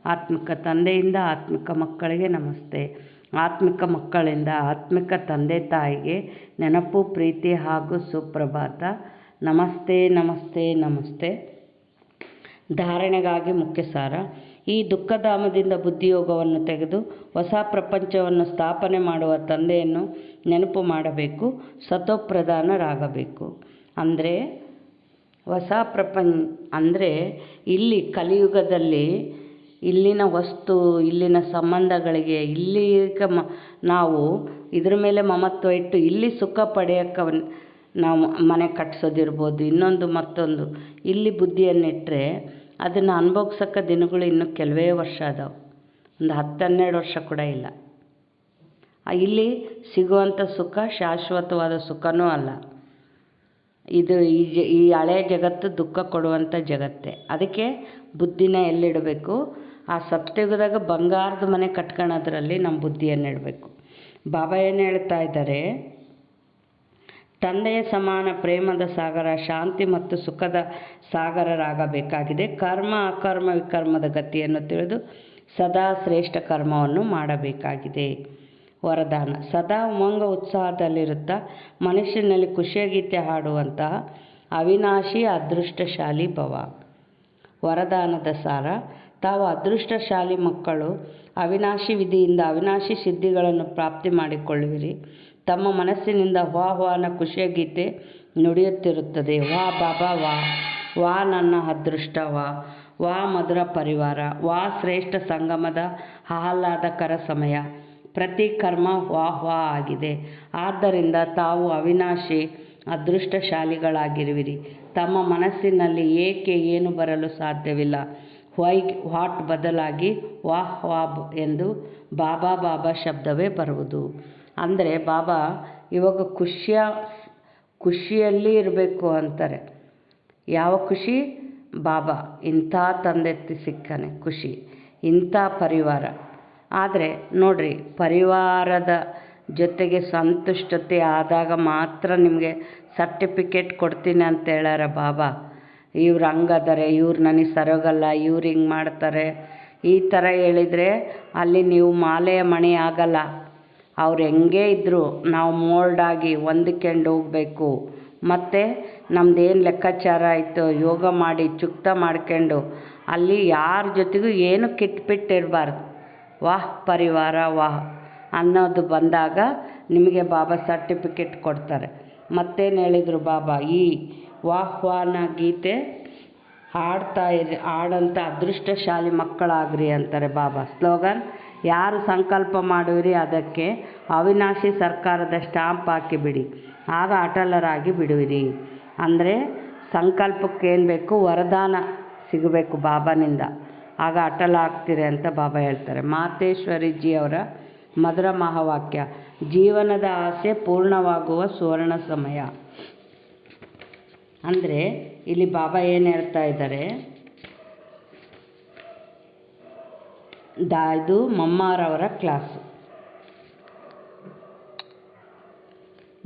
ಆತ್ಮಿಕ ತಂದೆಯಿಂದ ಆತ್ಮಿಕ ಮಕ್ಕಳಿಗೆ ನಮಸ್ತೆ. ಆತ್ಮಿಕ ಮಕ್ಕಳಿಂದ ಆತ್ಮಿಕ ತಂದೆ ತಾಯಿಗೆ ನೆನಪು, ಪ್ರೀತಿ ಹಾಗೂ ಸುಪ್ರಭಾತ. ನಮಸ್ತೆ ನಮಸ್ತೆ ನಮಸ್ತೆ. ಧಾರಣೆಗಾಗಿ ಮುಖ್ಯ ಸಾರ ಈ ದುಃಖಧಾಮದಿಂದ ಬುದ್ಧಿಯೋಗವನ್ನು ತೆಗೆದು ಹೊಸ ಪ್ರಪಂಚವನ್ನು ಸ್ಥಾಪನೆ ಮಾಡುವ ತಂದೆಯನ್ನು ನೆನಪು ಮಾಡಬೇಕು, ಸತೋಪ್ರಧಾನರಾಗಬೇಕು. ಅಂದರೆ ಹೊಸ ಪ್ರಪಂಚ ಅಂದರೆ ಇಲ್ಲಿ ಕಲಿಯುಗದಲ್ಲಿ ಇಲ್ಲಿನ ವಸ್ತು, ಇಲ್ಲಿನ ಸಂಬಂಧಗಳಿಗೆ ಇಲ್ಲಿ ಮ, ನಾವು ಇದ್ರ ಮೇಲೆ ಮಮತ್ವ ಇಟ್ಟು ಇಲ್ಲಿ ಸುಖ ಪಡೆಯೋಕ್ಕೆ ನಾವು ಮನೆ ಕಟ್ಸೋದಿರ್ಬೋದು, ಇನ್ನೊಂದು ಮತ್ತೊಂದು. ಇಲ್ಲಿ ಬುದ್ಧಿಯನ್ನಿಟ್ಟರೆ ಅದನ್ನು ಅನುಭವ್ಸೋಕೆ ದಿನಗಳು ಇನ್ನೂ ಕೆಲವೇ ವರ್ಷ ಅದಾವೆ. ಒಂದು ಹತ್ತು ಹನ್ನೆರಡು ವರ್ಷ ಕೂಡ ಇಲ್ಲ. ಇಲ್ಲಿ ಸಿಗುವಂಥ ಸುಖ ಶಾಶ್ವತವಾದ ಸುಖನೂ ಅಲ್ಲ. ಇದು ಈ ಜ, ಈ ಹಳೆ ಜಗತ್ತು ದುಃಖ ಕೊಡುವಂಥ ಜಗತ್ತೇ. ಅದಕ್ಕೆ ಬುದ್ಧಿನ ಎಲ್ಲಿಡಬೇಕು? ಆ ಸತ್ಯುಗದಾಗ ಬಂಗಾರದ ಮನೆ ಕಟ್ಕೊಳೋದ್ರಲ್ಲಿ ನಮ್ಮ ಬುದ್ಧಿಯನ್ನು ಇಡಬೇಕು ಬಾಬಾ ಏನು ಹೇಳ್ತಾ ಇದ್ದಾರೆ? ತಂದೆಯ ಸಮಾನ ಪ್ರೇಮದ ಸಾಗರ, ಶಾಂತಿ ಮತ್ತು ಸುಖದ ಸಾಗರರಾಗಬೇಕಾಗಿದೆ. ಕರ್ಮ, ಅಕರ್ಮ, ವಿಕರ್ಮದ ಗತಿಯನ್ನು ತಿಳಿದು ಸದಾ ಶ್ರೇಷ್ಠ ಕರ್ಮವನ್ನು ಮಾಡಬೇಕಾಗಿದೆ. ವರದಾನ. ಸದಾ ಉಮಂಗ ಉತ್ಸಾಹದಲ್ಲಿರುತ್ತಾ ಮನುಷ್ಯನಲ್ಲಿ ಖುಷಿಯಗೀತೆ ಹಾಡುವಂತಹ ಅವಿನಾಶಿ, ಅದೃಷ್ಟಶಾಲಿ ಭವ. ವರದಾನದ ಸಾರ. ತಾವು ಅದೃಷ್ಟಶಾಲಿ ಮಕ್ಕಳು, ಅವಿನಾಶಿ ವಿಧಿಯಿಂದ ಅವಿನಾಶಿ ಸಿದ್ಧಿಗಳನ್ನು ಪ್ರಾಪ್ತಿ ಮಾಡಿಕೊಳ್ಳುವಿರಿ. ತಮ್ಮ ಮನಸ್ಸಿನಿಂದ ವಾ ವಾನ ಖುಷಿಯ ಗೀತೆ ನುಡಿಯುತ್ತಿರುತ್ತದೆ. ವಾ ಬಾಬಾ, ವಾ ವಾ ನನ್ನ ಅದೃಷ್ಟ, ವಾ ವಾ ಮಧುರ ಪರಿವಾರ, ವಾ ಶ್ರೇಷ್ಠ ಸಂಗಮದ ಆಹ್ಲಾದಕರ ಸಮಯ. ಪ್ರತಿ ಕರ್ಮ ವಾ ವಾ ಆಗಿದೆ. ಆದ್ದರಿಂದ ತಾವು ಅವಿನಾಶಿ, ಅದೃಷ್ಟಶಾಲಿಗಳಾಗಿರುವಿರಿ. ತಮ್ಮ ಮನಸ್ಸಿನಲ್ಲಿ ಏಕೆ ಏನು ಬರಲು ಸಾಧ್ಯವಿಲ್ಲ? ವೈ, ವಾಟ್ ಬದಲಾಗಿ ವಾಹ್ ವಾಬ್ ಎಂದು ಬಾಬಾ ಬಾಬಾ ಶಬ್ದವೇ ಬರುವುದು. ಅಂದರೆ ಬಾಬಾ ಇವಾಗ ಖುಷಿಯ ಖುಷಿಯಲ್ಲಿ ಇರಬೇಕು ಅಂತಾರೆ. ಯಾವ ಖುಷಿ? ಬಾಬಾ, ಇಂಥ ತಂದೆ ಸಿಕ್ಕನೆ ಖುಷಿ, ಇಂಥ ಪರಿವಾರ. ಆದರೆ ನೋಡಿರಿ, ಪರಿವಾರದ ಜೊತೆಗೆ ಸಂತುಷ್ಟತೆ ಆದಾಗ ಮಾತ್ರ ನಿಮಗೆ ಸರ್ಟಿಫಿಕೇಟ್ ಕೊಡ್ತೀನಿ ಅಂತ ಹೇಳಾರ ಬಾಬಾ. ಇವ್ರು ಹಂಗದಾರೆ ಇವ್ರು ನನಗೆ ಸರೋಗಲ್ಲ, ಇವ್ರು ಹಿಂಗೆ ಮಾಡ್ತಾರೆ. ಈ ಥರ ಹೇಳಿದರೆ ಅಲ್ಲಿ ನೀವು ಮಾಲೆಯ ಮಣಿ ಆಗಲ್ಲ. ಅವ್ರು ಹೆಂಗೆ ಇದ್ದರೂ ನಾವು ಮೋಲ್ಡಾಗಿ ಹೊಂದಿಕ್ಯಂಡು ಹೋಗಬೇಕು. ಮತ್ತು ನಮ್ದೇನು ಲೆಕ್ಕಾಚಾರ ಆಯಿತು, ಯೋಗ ಮಾಡಿ ಚುಕ್ತ ಮಾಡ್ಕೊಂಡು, ಅಲ್ಲಿ ಯಾರ ಜೊತೆಗೂ ಏನು ಕಿಟ್ಪಿಟ್ಟಿರಬಾರ್ದು. ವಾಹ್, ಪರಿವಾರ ವಾಹ್ ಅನ್ನೋದು ಬಂದಾಗ ನಿಮಗೆ ಬಾಬಾ ಸರ್ಟಿಫಿಕೇಟ್ ಕೊಡ್ತಾರೆ. ಮತ್ತೇನು ಹೇಳಿದರು ಬಾಬಾ, ಈ ವಾಹ್ವಾನ ಗೀತೆ ಹಾಡ್ತಾ ಇರಿ ಹಾಡಂಥ ಅದೃಷ್ಟಶಾಲಿ ಮಕ್ಕಳಾಗ್ರಿ ಅಂತಾರೆ ಬಾಬಾ. ಸ್ಲೋಗನ್ ಯಾರು ಸಂಕಲ್ಪ ಮಾಡುವಿರಿ ಅದಕ್ಕೆ ಅವಿನಾಶಿ ಸರ್ಕಾರದ ಸ್ಟಾಂಪ್ ಹಾಕಿಬಿಡಿ, ಆಗ ಅಟಲರಾಗಿ ಬಿಡುವಿರಿ. ಅಂದರೆ ಸಂಕಲ್ಪಕ್ಕೆ ಏನು ಬೇಕು? ವರದಾನ ಸಿಗಬೇಕು ಬಾಬಾನಿಂದ. ಆಗ ಅಟಲ ಆಗ್ತೀರಿ ಅಂತ ಬಾಬಾ ಹೇಳ್ತಾರೆ. ಮಾತೇಶ್ವರಿಜಿ ಅವರ ಮಧುರ ಮಹಾವಾಕ್ಯ, ಜೀವನದ ಆಸೆ ಪೂರ್ಣವಾಗುವ ಸುವರ್ಣ ಸಮಯ. ಅಂದರೆ ಇಲ್ಲಿ ಬಾಬಾ ಏನು ಹೇಳ್ತಾ ಇದ್ದಾರೆ? ದಾ ಇದು ಮಮ್ಮಾರವರ ಕ್ಲಾಸು.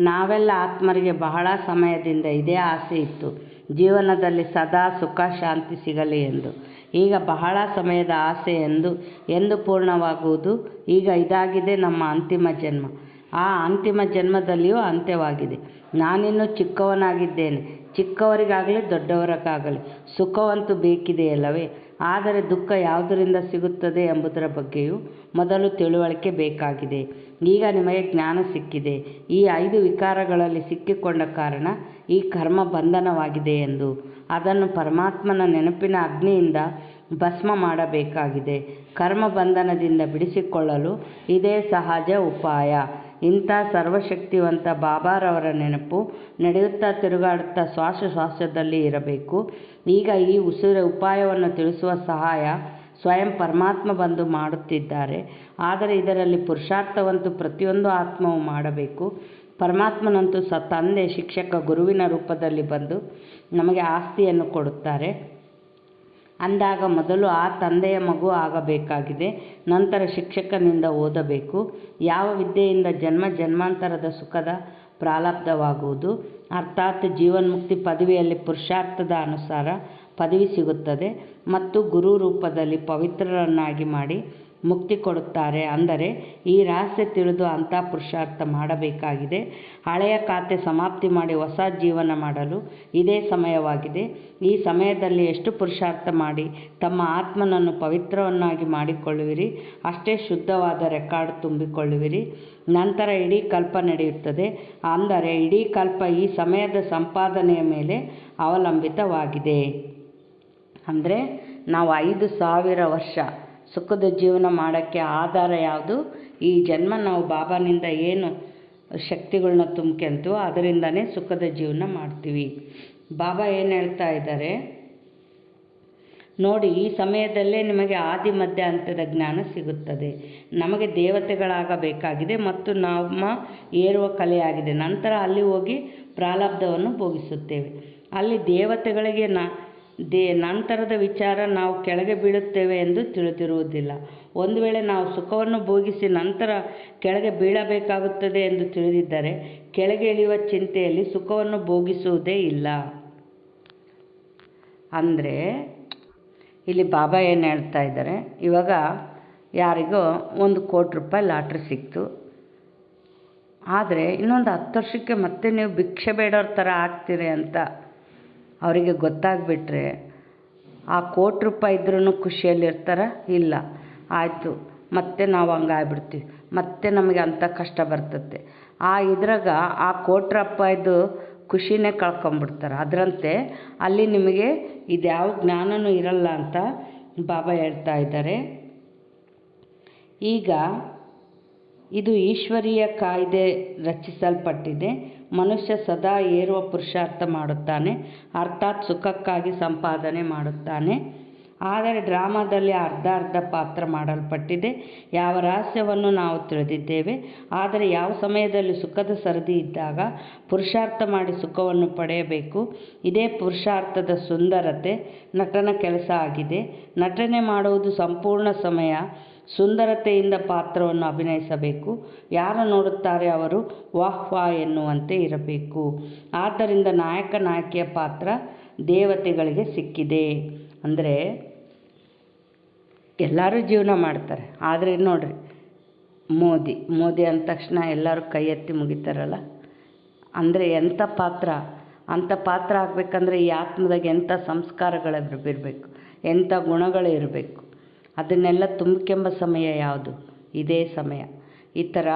ನಾವೆಲ್ಲ ಆತ್ಮರಿಗೆ ಬಹಳ ಸಮಯದಿಂದ ಇದೇ ಆಸೆ ಇತ್ತು. ಜೀವನದಲ್ಲಿ ಸದಾ ಸುಖ, ಶಾಂತಿ ಸಿಗಲಿ ಎಂದು. ಈಗ ಬಹಳ ಸಮಯದ ಆಸೆ ಎಂದು ಎಂದು ಪೂರ್ಣವಾಗುವುದು ಈಗ ಇದಾಗಿದೆ ನಮ್ಮ ಅಂತಿಮ ಜನ್ಮ. ಆ ಅಂತಿಮ ಜನ್ಮದಲ್ಲಿಯೂ ಅಂತ್ಯವಾಗಿದೆ. ನಾನಿನ್ನೂ ಚಿಕ್ಕವನಾಗಿದ್ದೇನೆ. ಚಿಕ್ಕವರಿಗಾಗಲಿ ದೊಡ್ಡವರಿಗಾಗಲಿ ಸುಖವಂತೂ ಬೇಕಿದೆಯಲ್ಲವೇ? ಆದರೆ ದುಃಖ ಯಾವುದರಿಂದ ಸಿಗುತ್ತದೆ ಎಂಬುದರ ಬಗ್ಗೆಯೂ ಮೊದಲು ತಿಳುವಳಿಕೆ ಬೇಕಾಗಿದೆ. ಈಗ ನಿಮಗೆ ಜ್ಞಾನ ಸಿಕ್ಕಿದೆ. ಈ ಐದು ವಿಕಾರಗಳಲ್ಲಿ ಸಿಕ್ಕಿಕೊಂಡ ಕಾರಣ ಈ ಕರ್ಮ ಬಂಧನವಾಗಿದೆ ಎಂದು. ಅದನ್ನು ಪರಮಾತ್ಮನ ನೆನಪಿನ ಅಗ್ನಿಯಿಂದ ಭಸ್ಮ ಮಾಡಬೇಕಾಗಿದೆ. ಕರ್ಮ ಬಂಧನದಿಂದ ಬಿಡಿಸಿಕೊಳ್ಳಲು ಇದೇ ಸಹಜ ಉಪಾಯ. ಇಂಥ ಸರ್ವಶಕ್ತಿವಂತ ಬಾಬಾರವರ ನೆನಪು ನಡೆಯುತ್ತಾ ತಿರುಗಾಡುತ್ತಾ ಶ್ವಾಸ ಶ್ವಾಸದಲ್ಲಿ ಇರಬೇಕು. ಈಗ ಈ ಉಸಿರ ಉಪಾಯವನ್ನು ತಿಳಿಸುವ ಸಹಾಯ ಸ್ವಯಂ ಪರಮಾತ್ಮ ಬಂದು ಮಾಡುತ್ತಿದ್ದಾರೆ. ಆದರೆ ಇದರಲ್ಲಿ ಪುರುಷಾರ್ಥವಂತೂ ಪ್ರತಿಯೊಂದು ಆತ್ಮವು ಮಾಡಬೇಕು. ಪರಮಾತ್ಮನಂತೂ ಸ ತಂದೆ, ಶಿಕ್ಷಕ, ಗುರುವಿನ ರೂಪದಲ್ಲಿ ಬಂದು ನಮಗೆ ಆಸ್ತಿಯನ್ನು ಕೊಡುತ್ತಾರೆ. ಅಂದಾಗ ಮೊದಲು ಆ ತಂದೆಯ ಮಗು ಆಗಬೇಕಾಗಿದೆ, ನಂತರ ಶಿಕ್ಷಕನಿಂದ ಓದಬೇಕು. ಯಾವ ವಿದ್ಯೆಯಿಂದ ಜನ್ಮ ಜನ್ಮಾಂತರದ ಸುಖದ ಪ್ರಾಲಬ್ಧವಾಗುವುದು? ಅರ್ಥಾತ್ ಜೀವನ್ಮುಕ್ತಿ ಪದವಿಯಲ್ಲಿ ಪುರುಷಾರ್ಥದ ಅನುಸಾರ ಪದವಿ ಸಿಗುತ್ತದೆ ಮತ್ತು ಗುರು ರೂಪದಲ್ಲಿ ಪವಿತ್ರರನ್ನಾಗಿ ಮಾಡಿ ಮುಕ್ತಿ ಕೊಡುತ್ತಾರೆ. ಅಂದರೆ ಈ ರಹಸ್ಯ ತಿಳಿದು ಅಂಥ ಪುರುಷಾರ್ಥ ಮಾಡಬೇಕಾಗಿದೆ. ಹಳೆಯ ಖಾತೆ ಸಮಾಪ್ತಿ ಮಾಡಿ ಹೊಸ ಜೀವನ ಮಾಡಲು ಇದೇ ಸಮಯವಾಗಿದೆ. ಈ ಸಮಯದಲ್ಲಿ ಎಷ್ಟು ಪುರುಷಾರ್ಥ ಮಾಡಿ ತಮ್ಮ ಆತ್ಮನನ್ನು ಪವಿತ್ರವನ್ನಾಗಿ ಮಾಡಿಕೊಳ್ಳುವಿರಿ. ಅಷ್ಟೇ ಶುದ್ಧವಾದ ರೆಕಾರ್ಡ್ ತುಂಬಿಕೊಳ್ಳುವಿರಿ. ನಂತರ ಇಡೀ ಕಲ್ಪ ನಡೆಯುತ್ತದೆ. ಅಂದರೆ ಇಡೀ ಕಲ್ಪ ಈ ಸಮಯದ ಸಂಪಾದನೆಯ ಮೇಲೆ ಅವಲಂಬಿತವಾಗಿದೆ. ಅಂದರೆ ನಾವು ಐದು ಸಾವಿರ ವರ್ಷ ಸುಖದ ಜೀವನ ಮಾಡೋಕ್ಕೆ ಆಧಾರ ಯಾವುದು? ಈ ಜನ್ಮ ನಾವು ಬಾಬಾನಿಂದ ಏನು ಶಕ್ತಿಗಳನ್ನ ತುಂಬ್ಕೊಂತೀವೋ ಅದರಿಂದನೇ ಸುಖದ ಜೀವನ ಮಾಡ್ತೀವಿ. ಬಾಬಾ ಏನು ಹೇಳ್ತಾ ಇದ್ದಾರೆ? ನೋಡಿ, ಈ ಸಮಯದಲ್ಲೇ ನಿಮಗೆ ಆದಿ ಮಧ್ಯ ಅಂತ್ಯದ ಜ್ಞಾನ ಸಿಗುತ್ತದೆ. ನಮಗೆ ದೇವತೆಗಳಾಗಬೇಕಾಗಿದೆ ಮತ್ತು ನಮ್ಮ ಏರುವ ಕಲೆಯಾಗಿದೆ. ನಂತರ ಅಲ್ಲಿ ಹೋಗಿ ಪ್ರಾರಬ್ಧವನ್ನು ಭೋಗಿಸುತ್ತೇವೆ. ಅಲ್ಲಿ ದೇವತೆಗಳಿಗೆ ನ ದೇ ನಂತರದ ವಿಚಾರ ನಾವು ಕೆಳಗೆ ಬೀಳುತ್ತೇವೆ ಎಂದು ತಿಳಿದಿರುವುದಿಲ್ಲ. ಒಂದು ವೇಳೆ ನಾವು ಸುಖವನ್ನು ಭೋಗಿಸಿ ನಂತರ ಕೆಳಗೆ ಬೀಳಬೇಕಾಗುತ್ತದೆ ಎಂದು ತಿಳಿದಿದ್ದರೆ ಕೆಳಗೆ ಇಳಿಯುವ ಚಿಂತೆಯಲ್ಲಿ ಸುಖವನ್ನು ಭೋಗಿಸುವುದೇ ಇಲ್ಲ. ಅಂದರೆ ಇಲ್ಲಿ ಬಾಬಾ ಏನು ಹೇಳ್ತಾ ಇದ್ದಾರೆ? ಇವಾಗ ಯಾರಿಗೋ ಒಂದು ಕೋಟಿ ರೂಪಾಯಿ ಲಾಟ್ರಿ ಸಿಕ್ತು. ಆದರೆ ಇನ್ನೊಂದು ಹತ್ತು ವರ್ಷಕ್ಕೆ ಮತ್ತೆ ನೀವು ಭಿಕ್ಷೆ ಬೇಡೋರ ಥರ ಆಗ್ತೀರಿ ಅಂತ ಅವರಿಗೆ ಗೊತ್ತಾಗ್ಬಿಟ್ರೆ ಆ ಕೋಟಿ ರೂಪಾಯಿ ಇದ್ರೂ ಖುಷಿಯಲ್ಲಿರ್ತಾರ? ಇಲ್ಲ. ಆಯಿತು. ಮತ್ತೆ ನಾವು ಹಂಗಾಗ್ಬಿಡ್ತೀವಿ. ಮತ್ತೆ ನಮಗೆ ಅಂಥ ಕಷ್ಟ ಬರ್ತದೆ. ಆ ಇದ್ರಾಗ ಆ ಕೋಟಿ ರೂಪಾಯಿದು ಖುಷಿನೇ ಕಳ್ಕೊಂಬಿಡ್ತಾರೆ. ಅದರಂತೆ ಅಲ್ಲಿ ನಿಮಗೆ ಇದ್ಯಾವ ಜ್ಞಾನವೂ ಇರಲ್ಲ ಅಂತ ಬಾಬಾ ಹೇಳ್ತಾ ಇದ್ದಾರೆ. ಈಗ ಇದು ಈಶ್ವರೀಯ ಕಾಯ್ದೆ ರಚಿಸಲ್ಪಟ್ಟಿದೆ. ಮನುಷ್ಯ ಸದಾ ಏರುವ ಪುರುಷಾರ್ಥ ಮಾಡುತ್ತಾನೆ, ಅರ್ಥಾತ್ ಸುಖಕ್ಕಾಗಿ ಸಂಪಾದನೆ ಮಾಡುತ್ತಾನೆ. ಆದರೆ ಡ್ರಾಮಾದಲ್ಲಿ ಅರ್ಧ ಅರ್ಧ ಪಾತ್ರ ಮಾಡಲ್ಪಟ್ಟಿದೆ. ಯಾವ ರಹಸ್ಯವನ್ನು ನಾವು ತಿಳಿದಿದ್ದೇವೆ. ಆದರೆ ಯಾವ ಸಮಯದಲ್ಲಿ ಸುಖದ ಸರದಿ ಇದ್ದಾಗ ಪುರುಷಾರ್ಥ ಮಾಡಿ ಸುಖವನ್ನು ಪಡೆಯಬೇಕು. ಇದೇ ಪುರುಷಾರ್ಥದ ಸುಂದರತೆ, ನಟನ ಕೆಲಸ ಆಗಿದೆ. ನಟನೆ ಮಾಡುವುದು ಸಂಪೂರ್ಣ ಸಮಯ. ಸುಂದರತೆಯಿಂದ ಪಾತ್ರವನ್ನು ಅಭಿನಯಿಸಬೇಕು. ಯಾರು ನೋಡುತ್ತಾರೆ ಅವರು ವಾಹ್ ವಾ ಎನ್ನುವಂತೆ ಇರಬೇಕು. ಆದ್ದರಿಂದ ನಾಯಕ ನಾಯಕಿಯ ಪಾತ್ರ ದೇವತೆಗಳಿಗೆ ಸಿಕ್ಕಿದೆ. ಅಂದರೆ ಎಲ್ಲರೂ ಜೀವನ ಮಾಡ್ತಾರೆ. ಆದರೆ ನೋಡಿರಿ, ಮೋದಿ ಮೋದಿ ಅಂದ ತಕ್ಷಣ ಎಲ್ಲರೂ ಕೈ ಎತ್ತಿ ಮುಗಿತಾರಲ್ಲ? ಅಂದರೆ ಎಂಥ ಪಾತ್ರ? ಅಂಥ ಪಾತ್ರ ಆಗಬೇಕಂದ್ರೆ ಈ ಆತ್ಮದಾಗ ಎಂಥ ಸಂಸ್ಕಾರಗಳು ಇರಬೇಕು. ಎಂಥ ಗುಣಗಳು ಇರಬೇಕು. ಅದನ್ನೆಲ್ಲ ತುಂಬಿಕೆಂಬ ಸಮಯ ಯಾವುದು? ಇದೇ ಸಮಯ. ಈ ಥರ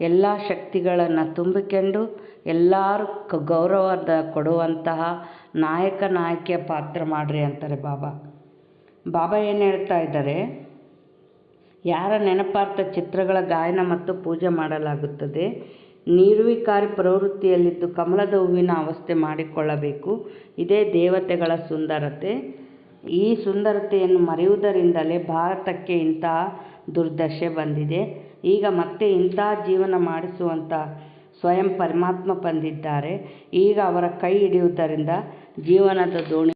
ಎಲ್ಲ ಶಕ್ತಿಗಳನ್ನು ತುಂಬಿಕೊಂಡು ಎಲ್ಲರೂ ಗೌರವದ ಕೊಡುವಂತಹ ನಾಯಕ ನಾಯಕಿಯ ಪಾತ್ರ ಮಾಡಿರಿ ಅಂತಾರೆ ಬಾಬಾ. ಬಾಬಾ ಏನು ಹೇಳ್ತಾ ಇದ್ದಾರೆ? ಯಾರ ನೆನಪಾರ್ಥ ಚಿತ್ರಗಳ ಗಾಯನ ಮತ್ತು ಪೂಜೆ ಮಾಡಲಾಗುತ್ತದೆ? ನಿರ್ವಿಕಾರಿ ಪ್ರವೃತ್ತಿಯಲ್ಲಿದ್ದು ಕಮಲದ ಹೂವಿನ ಅವಸ್ಥೆ ಮಾಡಿಕೊಳ್ಳಬೇಕು. ಇದೇ ದೇವತೆಗಳ ಸುಂದರತೆ. ಈ ಸುಂದರತೆಯನ್ನು ಮರೆಯುವುದರಿಂದಲೇ ಭಾರತಕ್ಕೆ ಇಂತಹ ದುರ್ದಶೆ ಬಂದಿದೆ. ಈಗ ಮತ್ತೆ ಇಂತಹ ಜೀವನ ಮಾಡಿಸುವಂಥ ಸ್ವಯಂ ಪರಮಾತ್ಮ ಬಂದಿದ್ದಾರೆ. ಈಗ ಅವರ ಕೈ ಹಿಡಿಯುವುದರಿಂದ ಜೀವನದ ದೋಣಿ